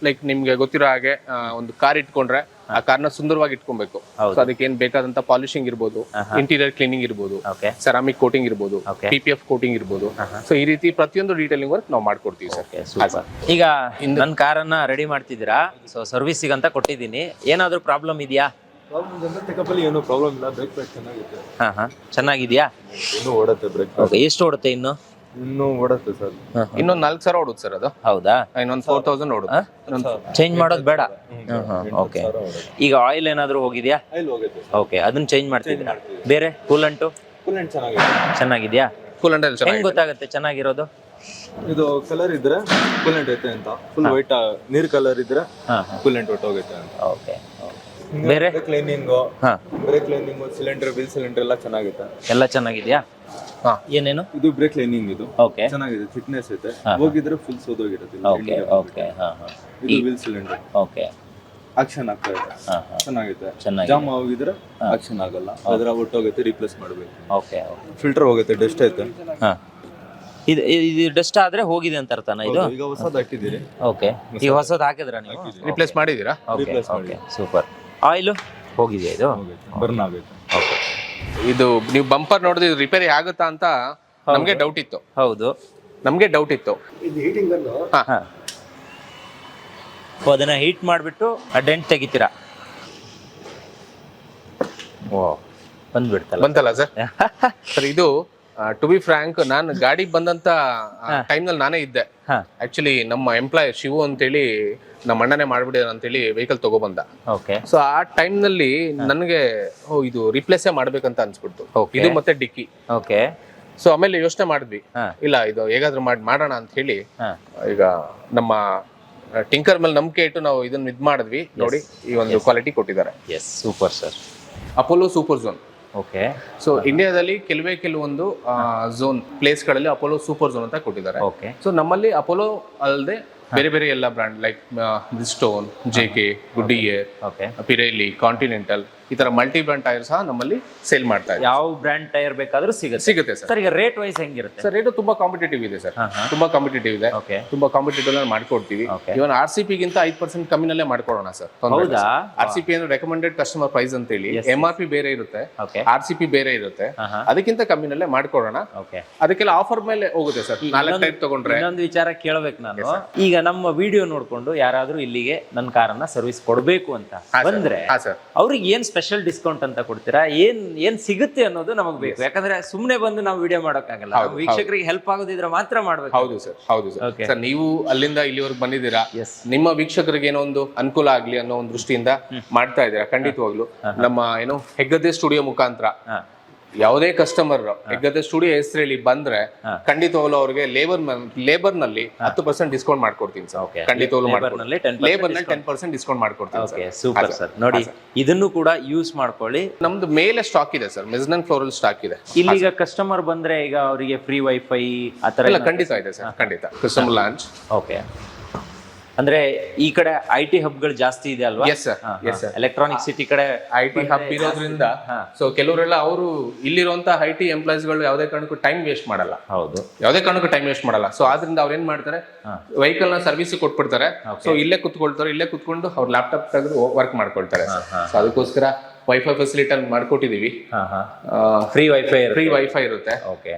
S2: ಲೈಕ್ ನಿಮ್ಗೆ ಗೊತ್ತಿರೋ ಹಾಗೆ ಒಂದು ಕಾರ್ ಇಟ್ಕೊಂಡ್ರೆ ಆ ಕಾರ್ನ ಸುಂದರವಾಗಿ ಇಟ್ಕೊಬೇಕು. ಸೊ ಅದಕ್ಕೆ ಏನ್ ಬೇಕಾದಂತ ಪಾಲಿಶಿಂಗ್ ಇರ್ಬೋದು ಇಂಟೀರಿಯರ್ ಕ್ಲೀನಿಂಗ್ ಇರ್ಬೋದು ಸೆರಾಮಿಕ್ ಕೋಟಿಂಗ್ ಇರ್ಬೋದು. ಪಿ ಪಿ ಎಫ್ ಕೋಟಿಂಗ್ ಇರ್ಬೋದು. ಸೊ ಈ ರೀತಿ ಪ್ರತಿಯೊಂದು ಡೀಟೇಲಿಂಗ್ ವರ್ಕ್ ನಾವು ಮಾಡ್ಕೊಡ್ತೀವಿ ಸರ್
S1: ಈಗ ನನ್ನ ಕಾರನ್ನ ರೆಡಿ ಮಾಡ್ತಿದ್ದೀರಾ? ಸೊ ಸರ್ವಿಸ್ ಅಂತ ಕೊಟ್ಟಿದ್ದೀನಿ. ಏನಾದರೂ ಪ್ರಾಬ್ಲಮ್ ಇದೆಯಾ?
S7: ಪಿಕಪ್ಪಲ್ಲಿ ಏನೂ ಪ್ರಾಬ್ಲಮ್ ಇಲ್ಲ. ಬ್ರೇಕ್ ಪ್ಯಾಡ್ ಚೆನ್ನಾಗಿದೆ
S1: ಹಾ ಹಾ. ಚೆನ್ನಾಗಿದೆಯಾ?
S7: ಇನ್ನು ಓಡುತ್ತೆ ಬ್ರೇಕ್
S1: ಓಕೆ ಎಷ್ಟು ಓಡುತ್ತೆ ಇನ್ನು?
S7: ಇನ್ನು ಓಡುತ್ತೆ ಸರ್.
S2: ಇನ್ನೊಂದು ನಾಲ್ಕು ಸಾವಿರ ಓಡುತ್ತೆ ಸರ್ ಅದು.
S1: ಹೌದಾ?
S2: ಇನ್ನೊಂದು ಫೋರ್ ತೌಸಂಡ್ ಓಡುತ್ತೆ.
S1: ಚೇಂಜ್ ಮಾಡೋದು ಬೇಡ. ಓಕೆ ಈಗ ಆಯಿಲ್ ಏನಾದರೂ ಹೋಗಿದೆಯಾ?
S7: ಆಯಿಲ್ ಹೋಗುತ್ತೆ
S1: ಓಕೆ ಅದನ್ನ ಚೇಂಜ್ ಮಾಡ್ತಿದ್ದೀರಾ? ಬೇರೆ? ಕೂಲಂಟು
S7: ಕೂಲೆಂಟ್ ಚೆನ್ನಾಗಿದೆ.
S1: ಚೆನ್ನಾಗಿದ್ಯಾ?
S2: ಅಂಡ್
S1: ಹೆಂಗ್
S2: ಚೆನ್ನಾಗಿ
S1: ಗೊತ್ತಾಗುತ್ತೆ ಚೆನ್ನಾಗಿರೋದು?
S7: ಇದು ಕಲರ್ ಇದ್ರೆ ಕೂಲೆಂಟ್ ಐತೆ ಅಂತ. ಫುಲ್ ವೈಟ್ ನೀರ್ ಕಲರ್ ಇದ್ರೆ
S1: ಹಾ
S7: ಕೂಲೆಂಟ್ ಹೊಟ್ಟೋಗುತ್ತೆ ಅಂತ.
S1: ಓಕೆ ಬೇರೆ?
S7: ಕ್ಲೀನಿಂಗು
S1: ಹಾ.
S7: Brake cleaning cylinder wheel cylinder ಎಲ್ಲ ಚೆನ್ನಾಗಿತ್ತು.
S1: ಎಲ್ಲ ಚೆನ್ನಾಗಿದ್ಯಾ?
S2: ಹಾ.
S1: ಏನೇನು?
S7: ಇದು ಬ್ರೇಕ್ ಕ್ಲೀನಿಂಗ್ ಇದು.
S1: ಓಕೆ
S7: ಚೆನ್ನಾಗಿದೆ ಫಿಟ್ನೆಸ್ ಐತೆ. ಹೋಗಿದ್ರೆ ಫುಲ್ ಸೋದೋಗಿರುತ್ತೆ
S1: ಓಕೆ ಓಕೆ ಹಾಂ ಹಾಂ.
S7: ಇದು ಬಿಲ್ ಸಿಲಿಂಡರ್
S1: ಓಕೆ
S7: ಆಕ್ಷನ್ ಆಗ್ತಾ ಇದೆ.
S1: ಹಾಂ ಹಾಂ.
S7: ಚೆನ್ನಾಗಿದೆ.
S1: ಚೆನ್ನಾಗಿದೆ.
S7: ಜಾಮ್ ಹೋಗಿದ್ರೆ ಆಕ್ಷನ್ ಆಗಲ್ಲ. ಅದ್ರ ಒಟ್ಟೋಗುತ್ತೆ ರಿಪ್ಲೇಸ್ ಮಾಡ್ಬೇಕು.
S1: ಓಕೆ ಓಕೆ
S7: ಫಿಲ್ಟರ್ ಹೋಗುತ್ತೆ ಡಸ್ಟ್ ಐತೆ.
S1: ಹಾಂ. ಇದು ಇದು ಡಸ್ಟ್ ಆದ್ರೆ ಹೋಗಿದೆ ಅಂತ ಅರ್ಥನಾ ಇದು?
S7: ಈಗ ಹೊಸದ್ ಹಾಕಿದ್ದೀರಿ.
S1: ಓಕೆ ಈಗ ಹೊಸದು ಹಾಕಿದ್ರಾ ನೀವು?
S2: ರಿಪ್ಲೇಸ್ ಮಾಡಿದೀರಾ
S1: ಓಕೆ ಓಕೆ ಸೂಪರ್ ಆಯಿಲು? ಹೋಗಿದೆಯಾ ಇದು?
S7: ಬರ್ನ್ ಆಗುತ್ತೆ
S1: ಓಕೆ.
S2: ಇದು ನೀವು ಬಂಪರ್ ನೋಡಿದ್ರೆ ಇದು ರಿಪೇರಿ ಆಗುತ್ತಾ ಅಂತ ನಮಗೆ ಡೌಟ್ ಇತ್ತು.
S1: ಹೌದು.
S2: ನಮಗೆ ಡೌಟ್ ಇತ್ತು. ಇದು ಹೀಟಿಂಗ್ ಹಾ.
S1: ಹಾಂ. ಅದನ್ನ ಹೀಟ್ ಮಾಡಿಬಿಟ್ಟು ಆ ಡೆಂಟ್ ತೆಗಿತೀರಾ? ಓ ಬಂದ್ಬಿಡ್ತಲ್ಲ.
S2: ಬಂತಲ್ಲ ಸರ್? ಸರ್ ಇದು ಟು ಬಿ ಫ್ರಾಂಕ್ ನಾನು ಗಾಡಿ ಬಂದಂತ ಟೈಮ್ನಲ್ಲಿ ನಾನೇ ಇದ್ದೆ. ಆಕ್ಚುಲಿ ನಮ್ಮ ಎಂಪ್ಲಾಯ್ ಶಿವು ಅಂತೇಳಿ ನಮ್ಮ ಅಣ್ಣನೇ ಮಾಡ್ಬಿಡಿ ಅಂತೇಳಿ ವೆಹಿಕಲ್ ತಗೊಬಂದ.
S1: ಓಕೆ
S2: ಸೊ ಆ ಟೈಮ್ನಲ್ಲಿ ನನಗೆ ಓ ಇದು ರಿಪ್ಲೇಸೇ ಮಾಡ್ಬೇಕಂತ ಅನ್ಸ್ಬಿಡ್ತು.
S1: Okay.
S2: ಇದು ಮತ್ತೆ ಡಿಕ್ಕಿ.
S1: ಓಕೆ
S2: ಸೊ ಆಮೇಲೆ ಯೋಚನೆ ಮಾಡಿದ್ವಿ.
S1: ಹಾ.
S2: ಇಲ್ಲ ಇದು ಹೇಗಾದ್ರೂ ಮಾಡಿ ಮಾಡೋಣ ಅಂತ ಹೇಳಿ
S1: ಹಾಂ.
S2: ಈಗ ನಮ್ಮ ಟಿಂಕರ್ ಮೇಲೆ ನಂಬಿಕೆ ಇಟ್ಟು ನಾವು ಇದನ್ನ ಇದ್ ಮಾಡಿದ್ವಿ. ನೋಡಿ ಈ ಒಂದು ಕ್ವಾಲಿಟಿ ಕೊಟ್ಟಿದ್ದಾರೆ.
S1: Yes super sir
S2: Apollo super zone
S1: okay
S2: so ಇಂಡಿಯಾದಲ್ಲಿ ಕೆಲವೇ ಕೆಲವೊಂದು ಝೋನ್ ಪ್ಲೇಸ್ಗಳಲ್ಲಿ ಅಪೋಲೋ ಸೂಪರ್ ಝೋನ್ ಅಂತ ಕೊಟ್ಟಿದ್ದಾರೆ.
S1: ಓಕೆ
S2: ಸೊ ನಮ್ಮಲ್ಲಿ ಅಪೋಲೋ ಅಲ್ಲದೆ ಬೇರೆ ಬೇರೆ ಎಲ್ಲ brand like stone J K Goodyear
S1: okay
S2: Pirelli Continental ಈ ತರ ಮಲ್ಟಿ ಬ್ರಾಂಡ್ ಟೈರ್ ಸಹ ನಮ್ಮಲ್ಲಿ ಸೇಲ್ ಮಾಡ್ತಾ ಇದೆ.
S1: ಯಾವ ಬ್ರ್ಯಾಂಡ್ ಟೈರ್ ಬೇಕಾದ್ರೂ ಸಿಗುತ್ತೆ.
S2: ಸಿಗುತ್ತೆ ಸರ್.
S1: ಸರ್ ಈಗ ರೇಟ್ ವೈಸ್ ಹೆಂಗಿರುತ್ತೆ?
S2: ಸರ್ ರೇಟ್ ತುಂಬಾ ಕಾಂಪಿಟೇಟಿವ್ ಇದೆ ಸರ್. ತುಂಬಾ ಕಾಂಪಿಟೇಟಿವ್ ಇದೆ.
S1: ಓಕೆ
S2: ತುಂಬಾ ಕಾಂಪಿಟೇಟಿವ್ ಮಾಡ್ಕೊಡ್ತೀವಿ.
S1: Okay.
S2: ಇವನ್ ಆರ್ ಸಿ ಗಿಂತ ಐದು ಪರ್ಸೆಂಟ್ ಕಮ್ಮಿನಲ್ಲೇ ಮಾಡ್ಕೊಡೋಣ ಸರ್.
S1: ಹೌದಾ?
S2: ಆರ್ ಸಿ ಪಿ ಅಂದ್ರೆ ರೆಕಮೆಂಡೆಡ್ ಕಸ್ಟಮರ್ ಪ್ರೈಸ್ ಅಂತ ಹೇಳಿ ಎಂ ಆರ್ ಪಿ ಬೇರೆ ಇರುತ್ತೆ. ಆರ್ ಸಿ ಪಿ ಬೇರೆ ಇರುತ್ತೆ. ಅದಕ್ಕಿಂತ ಕಮ್ಮಿನಲ್ಲೇ ಮಾಡ್ಕೊಡೋಣ.
S1: ಓಕೆ
S2: ಅದಕ್ಕೆಲ್ಲ ಆಫರ್ ಮೇಲೆ ಹೋಗುತ್ತೆ ಸರ್. ನಾಲ್ಕು ಟೈಪ್ ತಗೊಂಡ್ರೆ.
S1: ಇನ್ನೊಂದು ವಿಚಾರ ಕೇಳಬೇಕು ನಾನು. ಈಗ ನಮ್ಮ ವಿಡಿಯೋ ನೋಡ್ಕೊಂಡು ಯಾರಾದ್ರೂ ಇಲ್ಲಿಗೆ ನನ್ನ ಕಾರನ್ನ ಸರ್ವಿಸ್ ಕೊಡಬೇಕು ಅಂತ ಬಂದ್ರೆ ಅವ್ರಿಗೆ ಏನ್ ಸ್ಪೆಷಲ್ ಡಿಸ್ಕೌಂಟ್ ಅಂತ ಕೊಡ್ತೀರಾ? ಏನ್ ಏನ್ ಸಿಗುತ್ತೆ ಅನ್ನೋದು ನಮಗೆ ಬೇಕು. ಯಾಕಂದ್ರೆ ಸುಮ್ನೆ ಬಂದು ನಾವು ವಿಡಿಯೋ ಮಾಡೋಕ್ಕಾಗಲ್ಲ.
S2: ಹೌದು,
S1: ವೀಕ್ಷಕರಿಗೆ ಹೆಲ್ಪ್ ಆಗೋದಿದ್ರೆ ಮಾತ್ರ ಮಾಡ್ಬೇಕು.
S2: ಹೌದು ಸರ್ ಹೌದು ಸರ್.
S1: Okay.
S2: ಸರ್ ನೀವು ಅಲ್ಲಿಂದ ಇಲ್ಲಿವರೆಗೆ ಬಂದಿದ್ದೀರಾ? ನಿಮ್ಮ ವೀಕ್ಷಕರಿಗೆ ಏನೋ ಒಂದು ಅನುಕೂಲ ಆಗ್ಲಿ ಅನ್ನೋ ಒಂದು ದೃಷ್ಟಿಯಿಂದ ಮಾಡ್ತಾ ಇದ್ದೀರಾ? ಖಂಡಿತವಾಗ್ಲು. ನಮ್ಮ ಏನು ಹೆಗ್ಗದ್ದೆ ಸ್ಟುಡಿಯೋ ಮುಖಾಂತರ.
S1: ಹಾ.
S2: ಯಾವುದೇ ಕಸ್ಟಮರ್ ಹೆಗ್ಗದ್ದೆ ಸ್ಟುಡಿಯೋ ಹೆಸರು ಹೇಳಿ ಬಂದ್ರೆ
S1: ಖಂಡಿತ
S2: ಖಂಡಿತವಾಗ್ಲು ಅವ್ರಿಗೆ ಲೇಬರ್ ಲೇಬರ್ನಲ್ಲಿ ಹತ್ತು ಪರ್ಸೆಂಟ್ ಡಿಸ್ಕೌಂಟ್ ಮಾಡ್ಕೊಡ್ತೀನಿ ಸರ್. ಖಂಡಿತವಾಗ್ಲು
S1: 10%
S2: ಲೇಬರ್ನಲ್ಲಿ ಟೆನ್ ಪರ್ಸೆಂಟ್ ಡಿಸ್ಕೌಂಟ್ ಮಾಡ್ಕೊಡ್ತೀನಿ
S1: ಸೂಪರ್ ಸರ್. ನೋಡಿ ಇದನ್ನು ಕೂಡ ಯೂಸ್ ಮಾಡ್ಕೊಳ್ಳಿ.
S2: ನಮ್ದು ಮೇಲೆ ಸ್ಟಾಕ್ ಇದೆ ಸರ್. ಮೆಸ್ನನ್ ಫ್ಲೋರಲ್ ಸ್ಟಾಕ್ ಇದೆ.
S1: ಇಲ್ಲಿಗ ಕಸ್ಟಮರ್ ಬಂದ್ರೆ ಈಗ ಅವರಿಗೆ ಫ್ರೀ ವೈಫೈ ಆತರ
S2: ಖಂಡಿತ ಇದೆ ಸರ್. ಖಂಡಿತ. ಕಸ್ಟಮರ್ ಲಾಂಚ್
S1: ಓಕೆ ಅಂದ್ರೆ ಈ ಕಡೆ ಐ ಟಿ ಹಬ್ಗಳು ಜಾಸ್ತಿ ಇದೆ ಅಲ್ವಾ?
S2: Yes sir yes sir
S1: Electronic City ಕಡೆ
S2: ಐ ಟಿ ಹಬ್ ಇರೋದ್ರಿಂದ. ಸೊ ಕೆಲವರೆಲ್ಲ ಅವರು ಇಲ್ಲಿರುವಂತ ಐ ಟಿ ಎಂಪ್ಲಾಯ್ಸ್ಗಳು ಯಾವುದೇ ಕಾರಣಕ್ಕೂ ಟೈಮ್ ವೇಸ್ಟ್ ಮಾಡಲ್ಲ.
S1: ಹೌದು.
S2: ಯಾವುದೇ ಕಾರಣಕ್ಕೂ ಟೈಮ್ ವೇಸ್ಟ್ ಮಾಡಲ್ಲ. ಸೊ ಆದ್ರಿಂದ ಅವ್ರು ಏನ್ ಮಾಡ್ತಾರೆ? ವೆಹಿಕಲ್ನ ಸರ್ವಿಸ್ ಕೊಟ್ಬಿಡ್ತಾರೆ. ಸೊ ಇಲ್ಲೇ ಕುತ್ಕೊಳ್ತಾರೆ. ಇಲ್ಲೇ ಕುತ್ಕೊಂಡು ಅವ್ರ ಲ್ಯಾಪ್ಟಾಪ್ ತೆಗೆದು ವರ್ಕ್ ಮಾಡ್ಕೊಳ್ತಾರೆ. ಸೊ ಅದಕ್ಕೋಸ್ಕರ ವೈಫೈ ಫೆಸಿಲಿಟಿ ಮಾಡ್ಕೊಟ್ಟಿದೀವಿ.
S1: ಹಾ ಹಾ. ಫ್ರೀ ವೈಫೈ
S2: ಫ್ರೀ ವೈಫೈ ಇರುತ್ತೆ.
S1: ಓಕೆ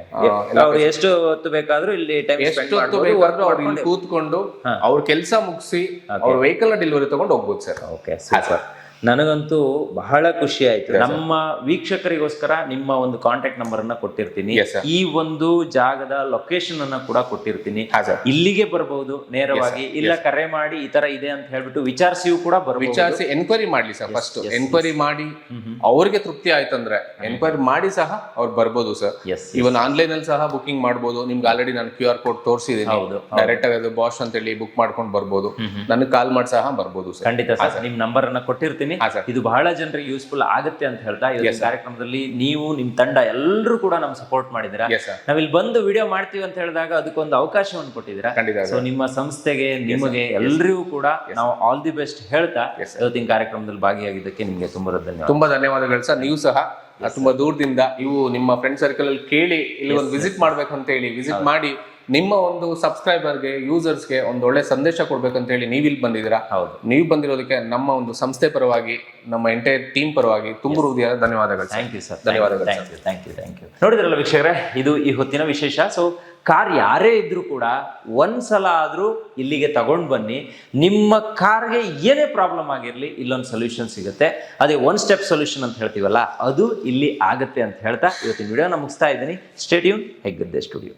S1: ಅವ್ರು ಎಷ್ಟು ಹೊತ್ತು ಬೇಕಾದ್ರೂ ಇಲ್ಲಿ ಟೈಮ್
S2: ಎಷ್ಟು ಹೊತ್ತು ಬೇಕಾದ್ರೂ ಅವ್ರು ಇಲ್ಲಿ ಕೂತ್ಕೊಂಡು ಅವ್ರ ಕೆಲಸ ಮುಗಿಸಿ ಅವ್ರ ವೆಹಿಕಲ್ ಡೆಲಿವರಿ ತಗೊಂಡು ಹೋಗ್ಬೋದು ಸರ್
S1: ಓಕೆ ಸೂಪರ್ ನನಗಂತೂ ಬಹಳ ಖುಷಿ ಆಯ್ತು. ನಮ್ಮ ವೀಕ್ಷಕರಿಗೋಸ್ಕರ ನಿಮ್ಮ ಒಂದು ಕಾಂಟ್ಯಾಕ್ಟ್ ನಂಬರ್ ಅನ್ನ ಕೊಟ್ಟಿರ್ತೀನಿ. ಈ ಒಂದು ಜಾಗದ ಲೊಕೇಶನ್ ಅನ್ನ ಕೂಡ ಕೊಟ್ಟಿರ್ತೀನಿ. ಇಲ್ಲಿಗೆ ಬರಬಹುದು ನೇರವಾಗಿ. ಇಲ್ಲ ಕರೆ ಮಾಡಿ ಈ ತರ ಇದೆ ಅಂತ ಹೇಳ್ಬಿಟ್ಟು ವಿಚಾರಿಸಿಯೂ ಕೂಡ ಬರಬಹುದು
S2: ವಿಚಾರಿಸಿ ಎನ್ಕ್ವೈರಿ ಮಾಡ್ಲಿ ಸರ್ ಫಸ್ಟ್ ಎನ್ಕ್ವೈರಿ ಮಾಡಿ. ಅವ್ರಿಗೆ ತೃಪ್ತಿ ಆಯ್ತಂದ್ರೆ ಎನ್ಕ್ವೈರಿ ಮಾಡಿ ಸಹ ಅವ್ರು ಬರ್ಬೋದು ಸರ್ ಇವನ್ ಆನ್ಲೈನ್ ಅಲ್ಲಿ ಸಹ ಬುಕಿಂಗ್ ಮಾಡಬಹುದು ನಿಮ್ಗೆ ಆಲ್ರೆಡಿ ನಾನು ಕ್ಯೂ ಆರ್ ಕೋಡ್ ತೋರಿಸಿದೀನಿ ಡೈರೆಕ್ಟ್ ಆಗಿ ಬಾಸ್ ಬಾಷ್ ಅಂತ ಹೇಳಿ ಬುಕ್ ಮಾಡ್ಕೊಂಡು ಬರ್ಬೋದು. ನನಗೆ ಕಾಲ್ ಮಾಡಿ ಸಹ ಬರ್ಬೋದು ಸರ್
S1: ಖಂಡಿತ ಸರ್ ನಿಮ್ ನಂಬರ್ ಅನ್ನ ಕೊಟ್ಟಿರ್ತೀನಿ.
S2: Sir.
S1: ಇದು ಬಹಳ ಜನರಿಗೆ ಯೂಸ್ಫುಲ್ ಆಗುತ್ತೆ ಅಂತ ಹೇಳ್ತಾ ಈ ಕಾರ್ಯಕ್ರಮದಲ್ಲಿ ನೀವು ನಿಮ್ ತಂಡ ಎಲ್ಲರೂ ಕೂಡ ನಮ್ ಸಪೋರ್ಟ್ ಮಾಡಿದಿರಾ
S2: ನಾವ್
S1: ಇಲ್ಲಿ ಬಂದು ವಿಡಿಯೋ ಮಾಡ್ತೀವಿ ಅಂತ ಹೇಳಿದಾಗ ಅದಕ್ಕೊಂದು ಅವಕಾಶವನ್ನು ಕೊಟ್ಟಿದ್ದೀರಾ? ಸೊ ನಿಮ್ಮ ಸಂಸ್ಥೆಗೆ ನಿಮಗೆ ಎಲ್ರಿಗೂ ಕೂಡ ನಾವು ಆಲ್ ದಿ ಬೆಸ್ಟ್ ಹೇಳ್ತಾ. ಇವತ್ತಿನ ಕಾರ್ಯಕ್ರಮದಲ್ಲಿ ಭಾಗಿಯಾಗಿದ್ದಕ್ಕೆ ನಿಮಗೆ ತುಂಬಾ ಧನ್ಯವಾದ
S2: ತುಂಬಾ ಧನ್ಯವಾದಗಳು ಸರ್ ನೀವು ಸಹ ತುಂಬಾ ದೂರದಿಂದ ಇವು ನಿಮ್ಮ ಫ್ರೆಂಡ್ ಸರ್ಕಲ್ ಅಲ್ಲಿ ಕೇಳಿ ಇಲ್ಲಿ ಒಂದು ವಿಸಿಟ್ ಮಾಡ್ಬೇಕು ಅಂತ ಹೇಳಿ ವಿಸಿಟ್ ಮಾಡಿ ನಿಮ್ಮ ಒಂದು ಸಬ್ಸ್ಕ್ರೈಬರ್ಗೆ ಯೂಸರ್ಸ್ಗೆ ಒಂದು ಒಳ್ಳೆ ಸಂದೇಶ ಕೊಡ್ಬೇಕಂತ ಹೇಳಿ ನೀವು ಇಲ್ಲಿ ಬಂದಿದ್ದೀರಾ?
S1: ಹೌದು.
S2: ನೀವು ಬಂದಿರೋದಕ್ಕೆ ನಮ್ಮ ಒಂದು ಸಂಸ್ಥೆ ಪರವಾಗಿ ನಮ್ಮ ಎಂಟೈರ್ ಟೀಮ್ ಪರವಾಗಿ ತುಂಬ ಹೃದಯ ಧನ್ಯವಾದಗಳು.
S1: ಥ್ಯಾಂಕ್ ಯು ಸರ್
S2: ಧನ್ಯವಾದಗಳು
S1: thank you thank you thank you ನೋಡಿದ್ರಲ್ಲ ವೀಕ್ಷಕರೇ ಇದು ಈ ಹೊತ್ತಿನ ವಿಶೇಷ. ಸೊ ಕಾರ್ ಯಾರೇ ಇದ್ರೂ ಕೂಡ ಒಂದ್ಸಲ ಆದ್ರೂ ಇಲ್ಲಿಗೆ ತಗೊಂಡು ಬನ್ನಿ. ನಿಮ್ಮ ಕಾರ್ಗೆ ಏನೇ ಪ್ರಾಬ್ಲಮ್ ಆಗಿರಲಿ ಇಲ್ಲೊಂದು ಸೊಲ್ಯೂಷನ್ ಸಿಗುತ್ತೆ. ಅದೇ ಒನ್ ಸ್ಟೆಪ್ ಸೊಲ್ಯೂಷನ್ ಅಂತ ಹೇಳ್ತೀವಲ್ಲ ಅದು ಇಲ್ಲಿ ಆಗುತ್ತೆ ಅಂತ ಹೇಳ್ತಾ ಇವತ್ತಿನ ವಿಡಿಯೋನ ಮುಗಿಸ್ತಾ ಇದ್ದೀನಿ. Stadium Heggadde studio